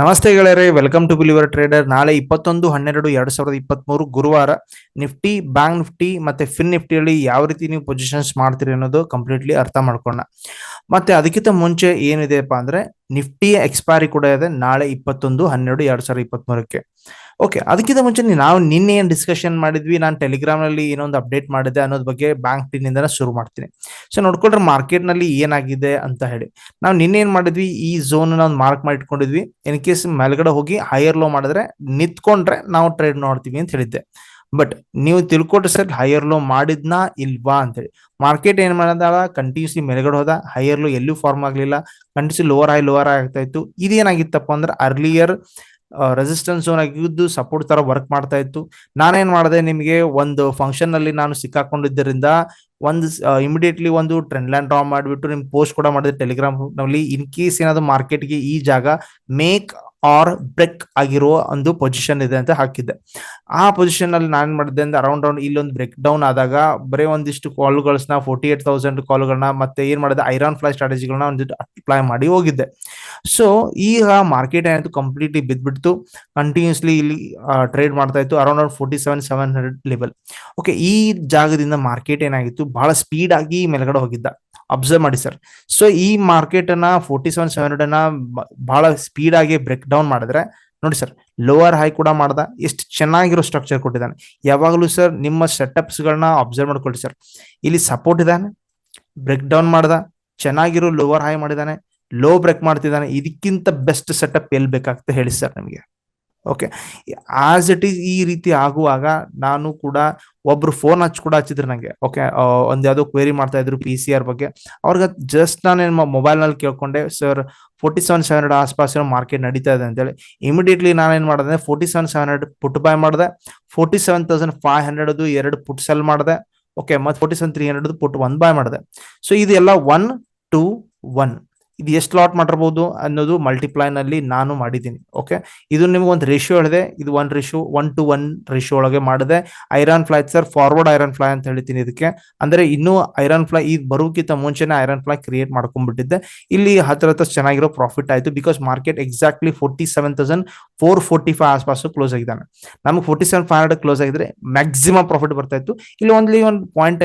ನಮಸ್ತೆ ಗೆಳೆಯರೆ welcome to believer trader ನಾಳೆ ಇಪ್ಪತ್ತೊಂದು, ಹನ್ನೆರಡು, ಎರಡ್ ಸಾವಿರದ ಇಪ್ಪತ್ಮೂರು ಗುರುವಾರ ನಿಫ್ಟಿ ಬ್ಯಾಂಕ್ ನಿಫ್ಟಿ ಮತ್ತೆ ಫಿನ್ ನಿಫ್ಟಿಯಲ್ಲಿ ಯಾವ ರೀತಿ ನೀವು ಪೊಸಿಷನ್ಸ್ ಮಾಡ್ತೀರಿ ಅನ್ನೋದು ಕಂಪ್ಲೀಟ್ಲಿ ಅರ್ಥ ಮಾಡ್ಕೊಂಡ ಮತ್ತೆ ಅದಕ್ಕಿಂತ ಮುಂಚೆ ಏನಿದೆಪ್ಪ ಅಂದ್ರೆ ನಿಫ್ಟಿಯ ಎಕ್ಸ್ಪೈರಿ ಕೂಡ ಇದೆ ನಾಳೆ ಇಪ್ಪತ್ತೊಂದು, ಹನ್ನೆರಡು, ಎರಡ್ ಸಾವಿರದ ಇಪ್ಪತ್ಮೂರಕ್ಕೆ. ಓಕೆ ಅದಕ್ಕಿಂತ ಮುಂಚೆ ನಾವು ನಿನ್ನೆ ಏನು ಡಿಸ್ಕಷನ್ ಮಾಡಿದ್ವಿ, ನಾನು ಟೆಲಿಗ್ರಾಮ್ನಲ್ಲಿ ಏನೊಂದು ಅಪ್ಡೇಟ್ ಮಾಡಿದೆ ಅನ್ನೋದ್ ಬಗ್ಗೆ ಬ್ಯಾಂಕ್ ಇಂದ ಶುರು ಮಾಡ್ತೀನಿ. ಸೊ ನೋಡ್ಕೊಂಡ್ರೆ ಮಾರ್ಕೆಟ್ನಲ್ಲಿ ಏನಾಗಿದೆ ಅಂತ ಹೇಳಿ. ನಾವು ನಿನ್ನೆ ಏನ್ ಮಾಡಿದ್ವಿ, ಈ ಝೋನ್ ಒಂದು ಮಾರ್ಕ್ ಮಾಡಿ ಇಟ್ಕೊಂಡಿದ್ವಿ. ಇನ್ ಕೇಸ್ ಮೇಲ್ಗಡೆ ಹೋಗಿ ಹೈಯರ್ ಲೋ ಮಾಡಿದ್ರೆ ನಿಂತ್ಕೊಂಡ್ರೆ ನಾವು ಟ್ರೇಡ್ ನೋಡ್ತೀವಿ ಅಂತ ಹೇಳಿದ್ದೆ. ಬಟ್ ನೀವು ತಿಳ್ಕೊಟ್ರೆ ಸರ್ ಹೈಯರ್ ಲೋ ಮಾಡಿದ್ನಾ ಇಲ್ವಾ ಅಂತ ಹೇಳಿ. ಮಾರ್ಕೆಟ್ ಏನ್ ಮಾಡಿದಾಗ ಕಂಟಿನ್ಯೂಸ್ಲಿ ಮೇಲ್ಗಡೆ ಹೋದ ಹೈಯರ್ ಲೋ ಎಲ್ಲೂ ಫಾರ್ಮ್ ಆಗ್ಲಿಲ್ಲ. ಕಂಟಿನ್ಯೂಸ್ಲಿ ಲೋವರ್ ಹೈ ಲೋವರ್ ಆಗ್ತಾ ಇತ್ತು. ಇದೇನಾಗಿತ್ತಪ್ಪ ಅಂದ್ರೆ ಅರ್ಲಿಯರ್ ರೆಸಿಸ್ಟೆನ್ಸ್ ಝೋನ್ ಆಗಿದ್ದು ಸಪೋರ್ಟ್ ತರ ವರ್ಕ್ ಮಾಡ್ತಾ ಇತ್ತು. ನಾನೇನ್ ಮಾಡಿದೆ, ನಿಮಗೆ ಒಂದು ಫಂಕ್ಷನ್ ಅಲ್ಲಿ ನಾನು ಸಿಕ್ಕಾಕೊಂಡಿದ್ದರಿಂದ ಒಂದು ಇಮಿಡಿಯೇಟ್ಲಿ ಒಂದು ಟ್ರೆಂಡ್ ಲೈನ್ ಡ್ರಾ ಮಾಡಿಬಿಟ್ಟು ನಿಮ್ಗೆ ಪೋಸ್ಟ್ ಕೂಡ ಮಾಡಿದೆ ಟೆಲಿಗ್ರಾಮ್ನಲ್ಲಿ. ಇನ್ ಕೇಸ್ ಏನಾದ್ರು ಮಾರ್ಕೆಟ್ಗೆ ಈ ಜಾಗ ಮೇಕ್ ಆರ್ ಬ್ರೇಕ್ ಆಗಿರೋ ಒಂದು ಪೊಸಿಷನ್ ಇದೆ ಅಂತ ಹಾಕಿದ್ದೆ. ಆ ಪೊಸಿಷನ್ ಅಲ್ಲಿ ನಾನು ಮಾಡಿದೆ ಅಂದ್ರೆ ಅರೌಂಡ್ ಡೌನ್ ಇಲ್ಲೊಂದು ಬ್ರೇಕ್ ಡೌನ್ ಆದಾಗ ಬರೀ ಒಂದಿಷ್ಟು ಕಾಲ್ಗಳನ್ನ ಫೋರ್ಟಿ ಏಟ್ ತೌಸಂಡ್ ಕಾಲ್ಗಳನ್ನ ಮತ್ತೆ ಏನ್ ಮಾಡಿದೆ? ಐರನ್ ಫ್ಲೈ ಸ್ಟ್ರಾಟಜಿಗಳನ್ನ ಒಂದಿಷ್ಟು ಅಪ್ಲೈ ಮಾಡಿ ಹೋಗಿದ್ದೆ. ಸೊ ಈಗ ಮಾರ್ಕೆಟ್ ಏನಾಯ್ತು? ಕಂಪ್ಲೀಟ್ಲಿ ಬಿದ್ದ್ಬಿಡ್ತು ಕಂಟಿನ್ಯೂಸ್ಲಿ ಇಲ್ಲಿ ಟ್ರೇಡ್ ಮಾಡ್ತಾ ಇತ್ತು. Around around forty seven seven hundred level okay ಈ ಜಾಗದಿಂದ ಮಾರ್ಕೆಟ್ ಏನಾಗಿತ್ತು? ಬಹಳ ಸ್ಪೀಡ್ ಆಗಿ ಮೇಲ್ಗಡೆ ಹೋಗಿದ್ದ. ಅಬ್ಸರ್ವ್ ಮಾಡಿ ಸರ್. ಸೊ ಈ ಮಾರ್ಕೆಟ್ ಅನ್ನ ಫೋರ್ಟಿ ಸೆವೆನ್ ಸೆವೆನ್ ಹಂಡ್ರೆಡ್ ಅನ್ನ ಬಹಳ ಸ್ಪೀಡ್ ಆಗಿ ಬ್ರೇಕ್ ಡೌನ್ ಮಾಡಿದ್ರೆ, ನೋಡಿ ಸರ್ ಲೋವರ್ ಹೈ ಕೂಡ ಮಾಡ್ದ, ಎಷ್ಟು ಚೆನ್ನಾಗಿರೋ ಸ್ಟ್ರಕ್ಚರ್ ಕೊಟ್ಟಿದ್ದಾನೆ. ಯಾವಾಗಲೂ ಸರ್, ನಿಮ್ಮ ಸೆಟಪ್ಸ್ ಗಳನ್ನ ಅಬ್ಸರ್ವ್ ಮಾಡ್ಕೊಳ್ಳಿ ಸರ್. ಇಲ್ಲಿ ಸಪೋರ್ಟ್ ಇದ್ದಾನೆ ಬ್ರೇಕ್ ಡೌನ್ ಮಾಡ್ದ, ಚೆನ್ನಾಗಿರೋ ಲೋವರ್ ಹೈ ಮಾಡಿದಾನೆ ಲೋ ಬ್ರೇಕ್ ಮಾಡ್ತಿದ್ದಾನೆ, ಇದಕ್ಕಿಂತ ಬೆಸ್ಟ್ ಸೆಟಪ್ ಎಲ್ಲಿ ಬೇಕಾಗ್ತದೆ ಹೇಳಿ ಸರ್ ನಿಮಗೆ. ಓಕೆ ಆಸ್ ಇಟ್ ಈಸ್ ಈ ರೀತಿ ಆಗುವಾಗ ನಾನು ಕೂಡ ಒಬ್ರು ಫೋನ್ ಹಚ್ಚಿ ಕೂಡ ಹಚ್ಚಿದ್ರು ನಂಗೆ. ಓಕೆ ಒಂದ್ ಯಾವ್ದೋ ಕ್ವೇರಿ ಮಾಡ್ತಾ ಇದ್ರು ಪಿ ಸಿ ಆರ್ ಬಗ್ಗೆ. ಅವ್ರಿಗೆ ಜಸ್ಟ್ ನಾನು ಮೊಬೈಲ್ನಲ್ಲಿ ಕೇಳ್ಕೊಂಡೆ sir forty seven seven hundred ಆಸ್ಪಾಸ್ market ನಡೀತಾ ಇದೆ ಅಂತೇಳಿ. ಇಮಿಡಿಯೇಟ್ಲಿ ನಾನೇನ್ ಮಾಡಿದೆ forty seven seven hundred put buy ಮಾಡಿದೆ. Forty seven thousand five hundred ಎರಡು ಪುಟ್ ಸೆಲ್ ಮಾಡಿದೆ. ಓಕೆ ಮತ್ತೆ forty seven three hundred put one buy ಮಾಡಿದೆ. ಸೊ ಇದೆಲ್ಲ ಒನ್ ಟು ಒನ್ ಇದು ಎಷ್ಟು ಲಾಟ್ ಮಾಡಿರ್ಬೋದು ಅನ್ನೋದು ಮಲ್ಟಿಪ್ಲೈ ನಲ್ಲಿ ನಾನು ಮಾಡಿದ್ದೀನಿ ಓಕೆ ಇದು ನಿಮ್ಗೆ ಒಂದು ರೇಷಿಯೋ ಹೇಳಿದೆ, ಇದು one ratio one two one ratio ಒಳಗೆ ಮಾಡಿದೆ. Iron fly sir forward iron fly ಅಂತ ಹೇಳ್ತೀನಿ ಇದಕ್ಕೆ. ಅಂದ್ರೆ ಇನ್ನೂ ಐರನ್ ಫ್ಲೈ ಇದು ಬರೋಕ್ಕಿಂತ ಮುಂಚೆನೇ ಐರನ್ ಫ್ಲೈ ಕ್ರಿಯೇಟ್ ಮಾಡ್ಕೊಂಡ್ಬಿಟ್ಟಿದ್ದೆ. ಇಲ್ಲಿ ಹತ್ರ ಹತ್ರ ಚೆನ್ನಾಗಿರೋ ಪ್ರಾಫಿಟ್ ಆಯಿತು because market exactly forty seven thousand four forty five ಆಸ್ಪಾಸು close ಆಗಿದ್ದಾನೆ. ನಮಗೆ forty seven five hundred close ಆಗಿದ್ರೆ ಮ್ಯಾಕ್ಸಿಮಮ್ ಪ್ರಾಫಿಟ್ ಬರ್ತಾ ಇತ್ತು. ಇಲ್ಲಿ ಒಂದ್ಲಿ ಒಂದು ಪಾಯಿಂಟ್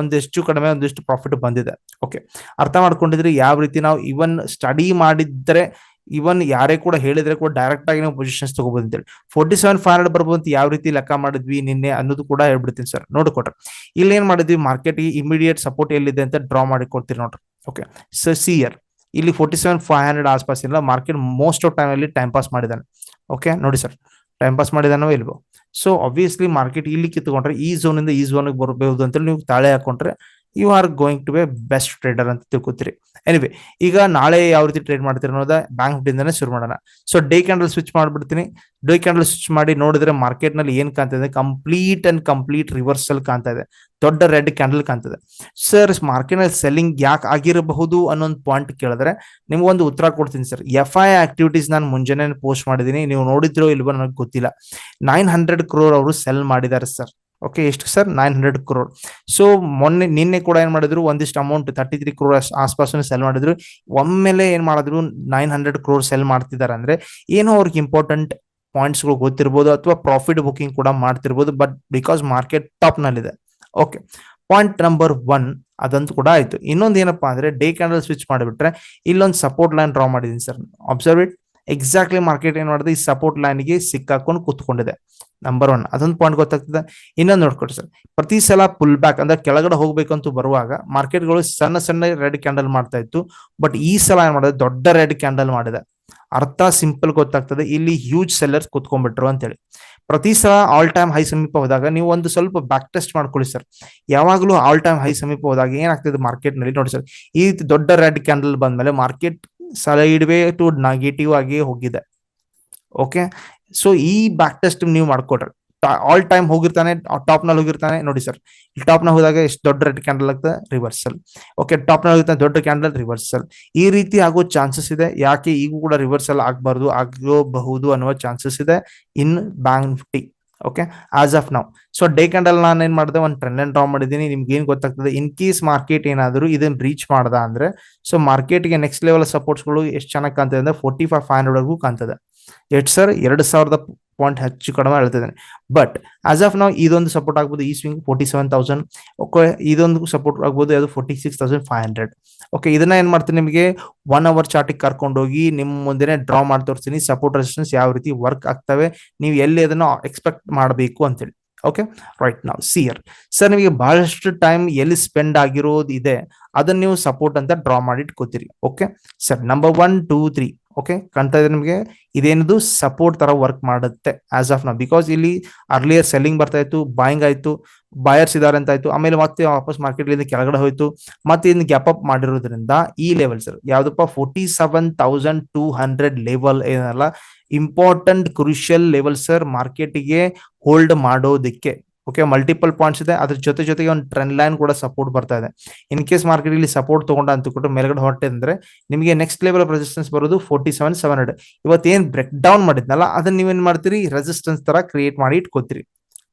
ಒಂದಿಷ್ಟು ಕಡಿಮೆ, ಒಂದಿಷ್ಟು ಪ್ರಾಫಿಟ್ ಬಂದಿದೆ ಓಕೆ ಅರ್ಥ ಮಾಡ್ಕೊಂಡಿದ್ರೆ ಯಾವ ರೀತಿ ನಾವು ಇವನ್ ಸ್ಟಡಿ ಮಾಡಿದ್ರೆ ಇವನ್ ಯಾರೇ ಕೂಡ ಹೇಳಿದ್ರೆ ಕೂಡ ಡೈರೆಕ್ಟ್ ಆಗಿ ನಾವು ಪೊಸಿಷನ್ಸ್ ತಗೋಬಹುದು ಅಂತೇಳಿ ಫೋರ್ಟಿ ಸೆವೆನ್ ಫೈವ್ ಹಂಡ್ರೆಡ್ ಬರ್ಬೋದು ಅಂತ ಯಾವ ರೀತಿ ಲೆಕ್ಕ ಮಾಡಿದ್ವಿ ನಿನ್ನೆ ಅನ್ನೋದು ಕೂಡ ಹೇಳ್ಬಿಡ್ತೀನಿ ಸರ್ ನೋಡ್ಕೊಟ್ರೆ ಇಲ್ಲಿ ಏನ್ ಮಾಡಿದ್ವಿ? ಮಾರ್ಕೆಟ್ ಇಮಿಡಿಯೇಟ್ ಸಪೋರ್ಟ್ ಎಲ್ಲಿದೆ ಅಂತ ಡ್ರಾ ಮಾಡಿ ಕೊಡ್ತೀರಿ ನೋಡ್ರಿ ಓಕೆ ಸೊ ಸಿಯರ್ ಇಲ್ಲಿ ಫೋರ್ಟಿ ಸೆವೆನ್ ಫೈವ್ ಹಂಡ್ರೆಡ್ ಆಸ್ಪಾಸ್ ಇಲ್ಲ ಮಾರ್ಕೆಟ್ ಮೋಸ್ಟ್ ಆಫ್ ಟೈಮ್ ಅಲ್ಲಿ ಟೈಮ್ ಪಾಸ್ ಮಾಡಿದಾನೆ ಓಕೆ ನೋಡಿ ಸರ್ ಟೈಮ್ ಪಾಸ್ ಮಾಡಿದಾನೋ ಇಲ್ವೋ? ಸೊ ಆಬ್ವಿಯಸ್ಲಿ ಮಾರ್ಕೆಟ್ ಇಲ್ಲಿ ಕಿತ್ಕೊಂಡ್ರೆ ಈ ಝೋನ್ ಇಂದ ಈ ಝೋನ್ ಬರಬಹುದು ಅಂತೇಳಿ ನೀವು ತಾಳೆ ಹಾಕೊಂಡ್ರೆ you are going to be best trader ಅಂತ ತಿಳ್ಕೊತೀರಿ. ಎನಿವೆ ಈಗ ನಾಳೆ ಯಾವ ರೀತಿ ಟ್ರೇಡ್ ಮಾಡ್ತೀರಿ ಅನ್ನೋದ ಬ್ಯಾಂಕ್ ಇಂದಾನೆ ಶುರು ಮಾಡೋಣ. ಸೊ ಡೇ ಕ್ಯಾಂಡಲ್ ಸ್ವಿಚ್ ಮಾಡ್ಬಿಡ್ತೀನಿ. ಡೇ ಕ್ಯಾಂಡಲ್ ಸ್ವಿಚ್ ಮಾಡಿ ನೋಡಿದ್ರೆ ಮಾರ್ಕೆಟ್ನಲ್ಲಿ ಏನ್ ಕಾಣ್ತಾ ಇದೆ? ಕಂಪ್ಲೀಟ್ ಅಂಡ್ ಕಂಪ್ಲೀಟ್ ರಿವರ್ಸಲ್ ಕಾಣ್ತಾ ಇದೆ. ದೊಡ್ಡ ರೆಡ್ ಕ್ಯಾಂಡಲ್ ಕಾಣ್ತದೆ ಸರ್ ಮಾರ್ಕೆಟ್ನಲ್ಲಿ ಸೆಲ್ಲಿಂಗ್ ಯಾಕೆ ಆಗಿರಬಹುದು ಅನ್ನೋ ಒಂದು ಪಾಯಿಂಟ್ ಕೇಳಿದ್ರೆ ನಿಮ್ಗೆ ಒಂದು ಉತ್ತರ ಕೊಡ್ತೀನಿ ಸರ್ ಎಫ್ ಐ ಆಕ್ಟಿವಿಟೀಸ್ ನಾನು ಮುಂಜಾನೆ ಪೋಸ್ಟ್ ಮಾಡಿದೀನಿ ನೀವು ನೋಡಿದ್ರೋ ಇಲ್ವೋ ನನಗೆ ಗೊತ್ತಿಲ್ಲ. ನೈನ್ ಹಂಡ್ರೆಡ್ ಕ್ರೋರ್ ಅವರು ಸೆಲ್ ಮಾಡಿದ್ದಾರೆ ಸರ್ ಓಕೆ ಎಷ್ಟು sir nine hundred crore so ಮೊನ್ನೆ, ನಿನ್ನೆ ಕೂಡ ಏನ್ ಮಾಡಿದ್ರು? ಒಂದಿಷ್ಟು ಅಮೌಂಟ್ ತರ್ಟಿ ತ್ರೀ ಕ್ರೋರ್ ಆಸ್ಪಾಸ್ ಸೆಲ್ ಮಾಡಿದ್ರು. ಒಮ್ಮೆಲೆ ಏನ್ ಮಾಡಿದ್ರು? ನೈನ್ ಹಂಡ್ರೆಡ್ ಕ್ರೋರ್ ಸೆಲ್ ಮಾಡ್ತಿದ್ದಾರೆ ಅಂದ್ರೆ ಏನೋ ಅವ್ರಿಗೆ ಇಂಪಾರ್ಟೆಂಟ್ ಪಾಯಿಂಟ್ಸ್ಗಳು ಗೊತ್ತಿರ್ಬೋದು ಅಥವಾ ಪ್ರಾಫಿಟ್ ಬುಕಿಂಗ್ ಕೂಡ ಮಾಡ್ತಿರ್ಬೋದು ಬಟ್ ಬಿಕಾಸ್ ಮಾರ್ಕೆಟ್ ಟಾಪ್ ನಲ್ಲಿದೆ. ಓಕೆ ಪಾಯಿಂಟ್ ನಂಬರ್ ಒನ್ ಅದಂತೂ ಕೂಡ ಆಯ್ತು. ಇನ್ನೊಂದು ಏನಪ್ಪಾ ಅಂದ್ರೆ ಡೇ ಕ್ಯಾಂಡಲ್ ಸ್ವಿಚ್ ಮಾಡಿಬಿಟ್ರೆ ಇಲ್ಲೊಂದು ಸಪೋರ್ಟ್ ಲೈನ್ ಡ್ರಾ ಮಾಡಿದೀನಿ sir observe it exactly market ಏನ್ ಮಾಡಿದೆ? ಈ ಸಪೋರ್ಟ್ ಲೈನ್ಗೆ ಸಿಕ್ಕಾಕೊಂಡು ಕೂತ್ಕೊಂಡಿದೆ. ನಂಬರ್ ಒನ್ ಅದೊಂದು ಪಾಯಿಂಟ್ ಗೊತ್ತಾಗ್ತದೆ. ಇನ್ನೊಂದು ನೋಡ್ಕೊಡಿ ಸರ್. ಪ್ರತಿ ಸಲ ಪುಲ್ ಬ್ಯಾಕ್ ಅಂದ್ರೆ ಕೆಳಗಡೆ ಹೋಗ್ಬೇಕಂತೂ ಬರುವಾಗ ಮಾರ್ಕೆಟ್ಗಳು ಸಣ್ಣ ಸಣ್ಣ ರೆಡ್ ಕ್ಯಾಂಡಲ್ ಮಾಡ್ತಾ ಇತ್ತು. ಬಟ್ ಈ ಸಲ ಏನ್ ಮಾಡಿದೆ? ದೊಡ್ಡ ರೆಡ್ ಕ್ಯಾಂಡಲ್ ಮಾಡಿದೆ. ಅರ್ಥ ಸಿಂಪಲ್ ಗೊತ್ತಾಗ್ತದೆ. ಇಲ್ಲಿ ಹ್ಯೂಜ್ ಸೆಲ್ಲರ್ಸ್ ಕುತ್ಕೊಂಡ್ಬಿಟ್ರು ಅಂತೇಳಿ. ಪ್ರತಿ ಸಲ ಆಲ್ ಟೈಮ್ ಹೈ ಸಮೀಪ ಹೋದಾಗ ನೀವು ಒಂದು ಸ್ವಲ್ಪ ಬ್ಯಾಕ್ ಟೆಸ್ಟ್ ಮಾಡ್ಕೊಳ್ಳಿ ಸರ್. ಯಾವಾಗಲೂ ಆಲ್ ಟೈಮ್ ಹೈ ಸಮೀಪ ಹೋದಾಗ ಏನಾಗ್ತದೆ ಮಾರ್ಕೆಟ್ನಲ್ಲಿ? ನೋಡಿ ಸರ್, ಈ ರೀತಿ ದೊಡ್ಡ ರೆಡ್ ಕ್ಯಾಂಡಲ್ ಬಂದ್ಮೇಲೆ market side way to negative ಆಗಿ ಹೋಗಿದೆ. ಓಕೆ ಸೊ ಈ ಬ್ಯಾಕ್ ಟೆಸ್ಟ್ ನೀವು ಮಾಡ್ಕೊಡ್ರಿ ಆಲ್ ಟೈಮ್ ಹೋಗಿರ್ತಾನೆ ಟಾಪ್ನಲ್ಲಿ ಹೋಗಿರ್ತಾನೆ, ನೋಡಿ ಸರ್ ಟಾಪ್ನ ಹೋದಾಗ ಎಷ್ಟು ದೊಡ್ಡ ರೆಡ್ ಕ್ಯಾಂಡಲ್ ಆಗ್ತದೆ? ರಿವರ್ಸಲ್ ಓಕೆ ಟಾಪ್ನಲ್ಲಿ ಹೋಗಿರ್ತಾನೆ, ದೊಡ್ಡ ಕ್ಯಾಂಡಲ್ ರಿವರ್ಸಲ್ ಈ ರೀತಿ ಆಗೋ ಚಾನ್ಸಸ್ ಇದೆ. ಯಾಕೆ ಈಗೂ ಕೂಡ ರಿವರ್ಸಲ್ ಆಗಬಾರ್ದು ಆಗಬಹುದು ಅನ್ನುವ ಚಾನ್ಸಸ್ ಇದೆ in bank Nifty okay as of ನಾವು ಸೊ ಡೇ ಕ್ಯಾಂಡಲ್ ನಾನು ಏನ್ ಮಾಡಿದೆ? ಒಂದು ಟ್ರೆಂಡ್ ಡ್ರಾ ಮಾಡಿದ್ದೀನಿ. ನಿಮ್ಗೆ ಏನ್ ಗೊತ್ತಾಗ್ತದೆ? ಇನ್ ಕೇಸ್ ಮಾರ್ಕೆಟ್ ಏನಾದರೂ ಇದನ್ನ ರೀಚ್ ಮಾಡ್ದ ಅಂದ್ರೆ ಸೊ ಮಾರ್ಕೆಟ್ಗೆ ನೆಕ್ಸ್ಟ್ ಲೆವೆಲ್ ಸಪೋರ್ಟ್ಸ್ಗಳು ಎಷ್ಟು ಚೆನ್ನಾಗಿ ಕಾಣ್ತದೆ ಅಂದ್ರೆ ಫೋರ್ಟಿ ಫೈವ್ ಫೈವ್ ಹಂಡ್ರೆಡ್ ವರೆಗೂ ಕಾಣ್ತದೆ. ಎಷ್ಟು ಸರ್, ಎರಡು ಸಾವಿರದ ಪಾಯಿಂಟ್ ಹೆಚ್ಚು ಕಡಿಮೆ ಹೇಳ್ತಿದ್ದಾನೆ ಬಟ್ ಆಸ್ ಆಫ್ ನಾವು ಇದೊಂದು ಸಪೋರ್ಟ್ ಆಗ್ಬೋದು, ಈ swing forty seven thousand okay ಇದೊಂದು ಸಪೋರ್ಟ್ ಆಗ್ಬೋದು, ಅದು forty six thousand five hundred okay ಇದನ್ನ ಏನ್ ಮಾಡ್ತೀನಿ ನಿಮಗೆ? ಒನ್ ಅವರ್ ಚಾರ್ಟಿಗೆ ಕರ್ಕೊಂಡೋಗಿ ನಿಮ್ಮ ಮುಂದೆನೆ ಡ್ರಾ ಮಾಡಿ ತೋರಿಸ್ತೀನಿ ಸಪೋರ್ಟ್ ರೆಸಿಸ್ಟೆನ್ಸ್ ಯಾವ ರೀತಿ ವರ್ಕ್ ಆಗ್ತವೆ, ನೀವು ಎಲ್ಲಿ ಅದನ್ನು ಎಕ್ಸ್ಪೆಕ್ಟ್ ಮಾಡಬೇಕು ಅಂತೇಳಿ. ಓಕೆ ರೈಟ್ ನಾವು ಸಿಯರ್ ಸರ್ ನಿಮಗೆ ಬಹಳಷ್ಟು ಟೈಮ್ ಎಲ್ಲಿ ಸ್ಪೆಂಡ್ ಆಗಿರೋದು ಇದೆ, ಅದನ್ನ ನೀವು ಸಪೋರ್ಟ್ ಅಂತ ಡ್ರಾ ಮಾಡಿ ಇಟ್ಕೋತೀರಿ. Okay sir number one two three okay ಕಾಣ್ತಾ ಇದೆ ನಿಮಗೆ ಇದೇನದು ಸಪೋರ್ಟ್ ತರ ವರ್ಕ್ ಮಾಡುತ್ತೆ ಆಸ್ ಆಫ್ ನಾ ಬಿಕಾಸ್ ಇಲ್ಲಿ ಅರ್ಲಿಯರ್ ಸೆಲ್ಲಿಂಗ್ ಬರ್ತಾ ಇತ್ತು ಬಾಯಿಂಗ್ ಆಯ್ತು ಬಾಯರ್ಸ್ ಇದಾರೆ ಅಂತ ಆಯ್ತು, ಆಮೇಲೆ ಮತ್ತೆ ವಾಪಸ್ ಮಾರ್ಕೆಟ್ ಕೆಳಗಡೆ ಹೋಯ್ತು, ಮತ್ತೆ ಇನ್ನು ಗ್ಯಾಪ್ ಅಪ್ ಮಾಡಿರೋದ್ರಿಂದ ಈ ಲೆವೆಲ್ ಸರ್ ಯಾವ್ದಪ್ಪ forty seven thousand two hundred level ಏನಲ್ಲ ಇಂಪಾರ್ಟೆಂಟ್ ಕ್ರೂಷಿಯಲ್ ಲೆವೆಲ್ ಸರ್ ಮಾರ್ಕೆಟ್ಗೆ ಹೋಲ್ಡ್ ಮಾಡೋದಕ್ಕೆ. ಓಕೆ ಮಲ್ಟಿಪಲ್ ಪಾಯಿಂಟ್ಸ್ ಇದೆ. ಅದ್ರ ಜೊತೆ ಜೊತೆಗೆ ಒಂದು ಟ್ರೆಂಡ್ ಲೈನ್ ಕೂಡ ಸಪೋರ್ಟ್ ಬರ್ತಾ ಇದೆ. ಇನ್ ಕೇಸ್ ಮಾರ್ಕೆಟ್ ಇಲ್ಲಿ ಸಪೋರ್ಟ್ ತಗೊಂಡ ಅಂತ ಕೊಟ್ಟು ಮೇಲ್ಗಡೆ ಹೊಟ್ಟೆ ಅಂದ್ರೆ ನಿಮಗೆ ನೆಕ್ಸ್ಟ್ ಲೆವೆಲ್ ಆಫ್ ರೆಸಿಸ್ಟೆನ್ಸ್ ಬರೋದು ಫೋರ್ಟಿ ಸೆವೆನ್ ಸೆವೆನ್ ಹಂಡ್ರೆಡ್ ಇವತ್ತು ಏನ್ ಬ್ರೇಕ್ ಡೌನ್ ಮಾಡಿದ್ನಲ್ಲ, ಅದನ್ನ ನೀವೇನ್ ಮಾಡ್ತೀರಿ? ರೆಸಿಸ್ಟೆನ್ಸ್ ತರ ಕ್ರಿಯೇಟ್ ಮಾಡಿ ಇಟ್ಕೋತೀರಿ.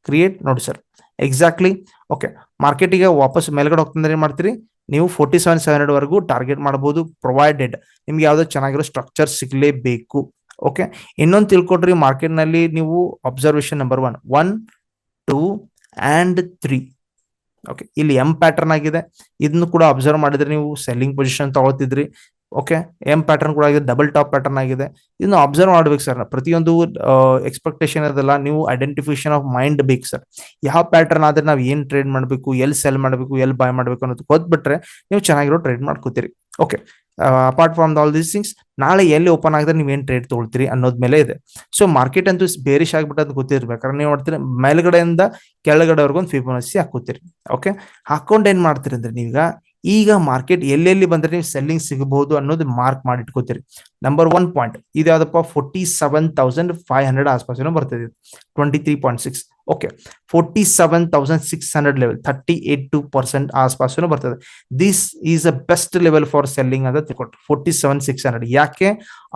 ಕ್ರಿಯೇಟ್ ನೋಡಿ ಸರ್ ಎಕ್ಸಾಕ್ಟ್ಲಿ ಓಕೆ ಮಾರ್ಕೆಟಿಗೆ ವಾಪಸ್ ಮೇಲ್ಗಡೆ ಹೋಗ್ತಂದ್ರೆ ಏನ್ ಮಾಡ್ತೀರಿ? ನೀವು ಫೋರ್ಟಿ ಸೆವೆನ್ ಸೆವೆನ್ ಹಂಡ್ರೆಡ್ ವರೆಗೂ ಟಾರ್ಗೆಟ್ ಮಾಡಬಹುದು ಪ್ರೊವೈಡೆಡ್ ನಿಮ್ಗೆ ಯಾವ್ದೋ ಚೆನ್ನಾಗಿರೋ ಸ್ಟ್ರಕ್ಚರ್ ಸಿಗ್ಲೇಬೇಕು. ಓಕೆ ಇನ್ನೊಂದು ತಿಳ್ಕೊಡ್ರಿ ಮಾರ್ಕೆಟ್ನಲ್ಲಿ ನೀವು observation number one one two and three okay ಇಲ್ಲಿ ಎಂ ಪ್ಯಾಟರ್ನ್ ಆಗಿದೆ. ಇದನ್ನು ಕೂಡ ಅಬ್ಸರ್ವ್ ಮಾಡಿದ್ರೆ ನೀವು ಸೆಲ್ಲಿಂಗ್ ಪೊಸಿಷನ್ ತಗೋತಿದ್ರಿ ಓಕೆ ಎಂ ಪ್ಯಾಟರ್ನ್ ಕೂಡ ಆಗಿದೆ ಡಬಲ್ ಟಾಪ್ ಪ್ಯಾಟರ್ನ್ ಆಗಿದೆ. ಇದನ್ನು ಅಬ್ಸರ್ವ್ ಮಾಡ್ಬೇಕು ಸರ್ ಪ್ರತಿಯೊಂದು ಎಕ್ಸ್ಪೆಕ್ಟೇಷನ್ ಅದಲ್ಲ ನೀವು ಐಡೆಂಟಿಫಿಕೇಶನ್ ಆಫ್ ಮೈಂಡ್ ಬೇಕು ಸರ್ ಯಾವ ಪ್ಯಾಟರ್ನ್ ಆದ್ರೆ ನಾವು ಏನು ಟ್ರೇಡ್ ಮಾಡಬೇಕು ಎಲ್ಲಿ ಸೆಲ್ ಮಾಡಬೇಕು ಎಲ್ಲಿ ಬೈ ಮಾಡಬೇಕು ಅನ್ನೋದು ಗೊತ್ಬಿಟ್ರೆ, ನೀವು ಚೆನ್ನಾಗಿರೋ ಟ್ರೇಡ್ ಮಾಡ್ಕೋತೀರಿ. Okay apart from all these things ನಾಳೆ ಎಲ್ಲಿ ಓಪನ್ ಆಗಿದ್ರೆ ನೀವು ಏನ್ ಟ್ರೇಡ್ ತೊಗೊಳ್ತೀರಿ ಅನ್ನೋದ್ ಮೇಲೆ ಇದೆ. ಸೊ ಮಾರ್ಕೆಟ್ ಅಂತೂ ಬೇರಿಶ್ ಆಗ್ಬಿಟ್ಟು ಗೊತ್ತಿರ್ಬೇಕಾದ್ರೆ ನೀವು ಮಾಡ್ತೀರಿ ಮೇಲ್ಗಡೆಯಿಂದ ಕೆಳಗಡೆವರೆಗೂ ಒಂದು ಫಿಬೋನಸಿ ಹಾಕೋತೀರಿ ಓಕೆ ಹಾಕೊಂಡು ಏನ್ ಮಾಡ್ತೀರಿ ಅಂದ್ರೆ ನೀವೀಗ ಈಗ ಮಾರ್ಕೆಟ್ ಎಲ್ಲೆಲ್ಲಿ ಬಂದ್ರೆ ನೀವು ಸೆಲ್ಲಿಂಗ್ ಸಿಗಬಹುದು ಅನ್ನೋದು ಮಾರ್ಕ್ ಮಾಡಿ ಇಟ್ಕೋತೀರಿ ನಂಬರ್ ಒನ್ ಪಾಯಿಂಟ್ ಇದು forty seven thousand five hundred ಆಸ್ಪಾಸ್ ಬರ್ತದೆ. Twenty three point six okay forty seven thousand six hundred level thirty eight two percent ಆಸ್ಪಾಸ್ ಬರ್ತದೆ. This is a best level for selling ಅಂತ ತಿಳ್ಕೊಟ್ಟು forty seven six hundred ಯಾಕೆ?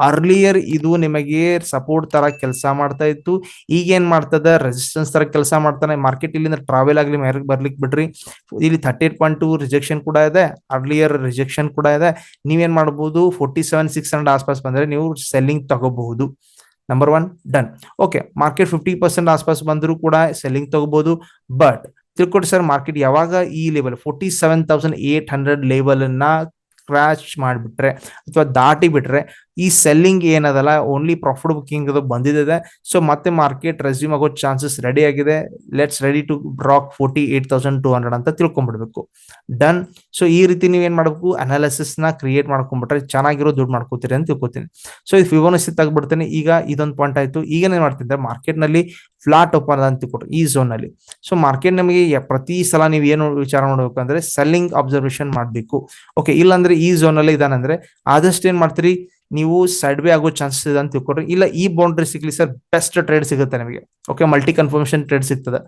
Earlier ಇದು ನಿಮಗೆ support ತರ ಕೆಲಸ ಮಾಡ್ತಾ ಇತ್ತು. ಈಗ ಏನ್ ಮಾಡ್ತದ? ರೆಸಿಸ್ಟೆನ್ಸ್ ತರ ಕೆಲಸ ಮಾಡ್ತಾನೆ. ಮಾರ್ಕೆಟ್ ಇಲ್ಲಿಂದ ಟ್ರಾವೆಲ್ ಆಗಲಿ ಮೇರೆಗೆ ಬರ್ಲಿಕ್ಕೆ ಬಿಡ್ರಿ. ಇಲ್ಲಿ thirty eight point two rejection ಕೂಡ ಇದೆ. ಅರ್ಲಿಯರ್ ರಿಜೆಕ್ಷನ್ ಕೂಡ ಇದೆ. ನೀವೇನ್ ಮಾಡಬಹುದು ಫೋರ್ಟಿ ಸೆವೆನ್ ಸಿಕ್ಸ್ ಹಂಡ್ರೆಡ್ ಆಸ್ಪಾಸ್ ಬಂದ್ರೆ ನೀವು ಸೆಲ್ಲಿಂಗ್ ತಗೋಬಹುದು. Number one done okay market fifty percent ಆಸ್ಪಾಸ್ ಬಂದರೂ ಕೂಡ ಸೆಲ್ಲಿಂಗ್ ತಗೋಬಹುದು ಬಟ್ ತಿಳ್ಕೊಡಿ ಸರ್ ಮಾರ್ಕೆಟ್ ಯಾವಾಗ ಈ level forty seven thousand eight hundred level ಅನ್ನ ಕ್ರಾಶ್ ಮಾಡಿಬಿಟ್ರೆ ಅಥವಾ ದಾಟಿ ಬಿಟ್ರೆ ಈ ಸೆಲ್ಲಿಂಗ್ ಏನದಲ್ಲ ಓನ್ಲಿ ಪ್ರಾಫಿಟ್ ಬುಕಿಂಗ್ ಅದು ಬಂದಿದೆ ಸೊ ಮತ್ತೆ ಮಾರ್ಕೆಟ್ ರೆಸ್ಯೂಮ್ ಆಗೋ ಚಾನ್ಸಸ್ ರೆಡಿ ಆಗಿದೆ. Let's ready to break forty eight thousand two hundred ಅಂತ ತಿಳ್ಕೊಂಡ್ಬಿಡ್ಬೇಕು ಡನ್ ಸೊ ಈ ರೀತಿ ನೀವು ನೀವೇನ್ ಮಾಡಬೇಕು? ಅನಾಲಿಸಿಸ್ನ ಕ್ರಿಯೇಟ್ ಮಾಡ್ಕೊಂಡ್ಬಿಟ್ರೆ ಚೆನ್ನಾಗಿರೋ ದುಡ್ಡು ಮಾಡ್ಕೋತೀರಿ ಅಂತ ತಿಳ್ಕೊತೀನಿ. ಸೊ ಇದು ಫಿವೋನಸಿ ತೆಗ್ಬಿಡ್ತೇನೆ ಈಗ ಇದೊಂದು ಪಾಯಿಂಟ್ ಆಯ್ತು. ಈಗ ಏನ್ ಮಾಡ್ತಿದ್ದೆ? ಮಾರ್ಕೆಟ್ನಲ್ಲಿ ಫ್ಲಾಟ್ ಓಪನ್ ಅಂತ ಕೊಟ್ಟರು ಈ ಝೋನ್ ಅಲ್ಲಿ. ಸೊ ಮಾರ್ಕೆಟ್ ನಮಗೆ ಪ್ರತಿ ಸಲ ನೀವು ಏನು ವಿಚಾರ ಮಾಡಬೇಕು ಅಂದ್ರೆ ಸೆಲ್ಲಿಂಗ್ ಅಬ್ಸರ್ವೇಷನ್ ಮಾಡಬೇಕು. ಓಕೆ ಇಲ್ಲಾಂದ್ರೆ ಈ ಝೋನ್ ಅಲ್ಲಿ ಇದಾನಂದ್ರೆ ಆದಷ್ಟು ಏನ್ ಮಾಡ್ತೀರಿ? ನೀವು ಸೈಡ್ ವೇ ಆಗೋ ಚಾನ್ಸಸ್ ಇದೆ ಅಂತ ತಿಳ್ಕೊಡ್ರಿ ಇಲ್ಲ, ಈ ಬೌಂಡ್ರಿ ಸಿಗ್ಲಿ ಸರ್ ಬೆಸ್ಟ್ ಟ್ರೇಡ್ ಸಿಗುತ್ತೆ ನಿಮಗೆ. ಓಕೆ ಮಲ್ಟಿ ಕನ್ಫರ್ಮೇಶನ್ ಟ್ರೇಡ್ ಸಿಗ್ತದೆ.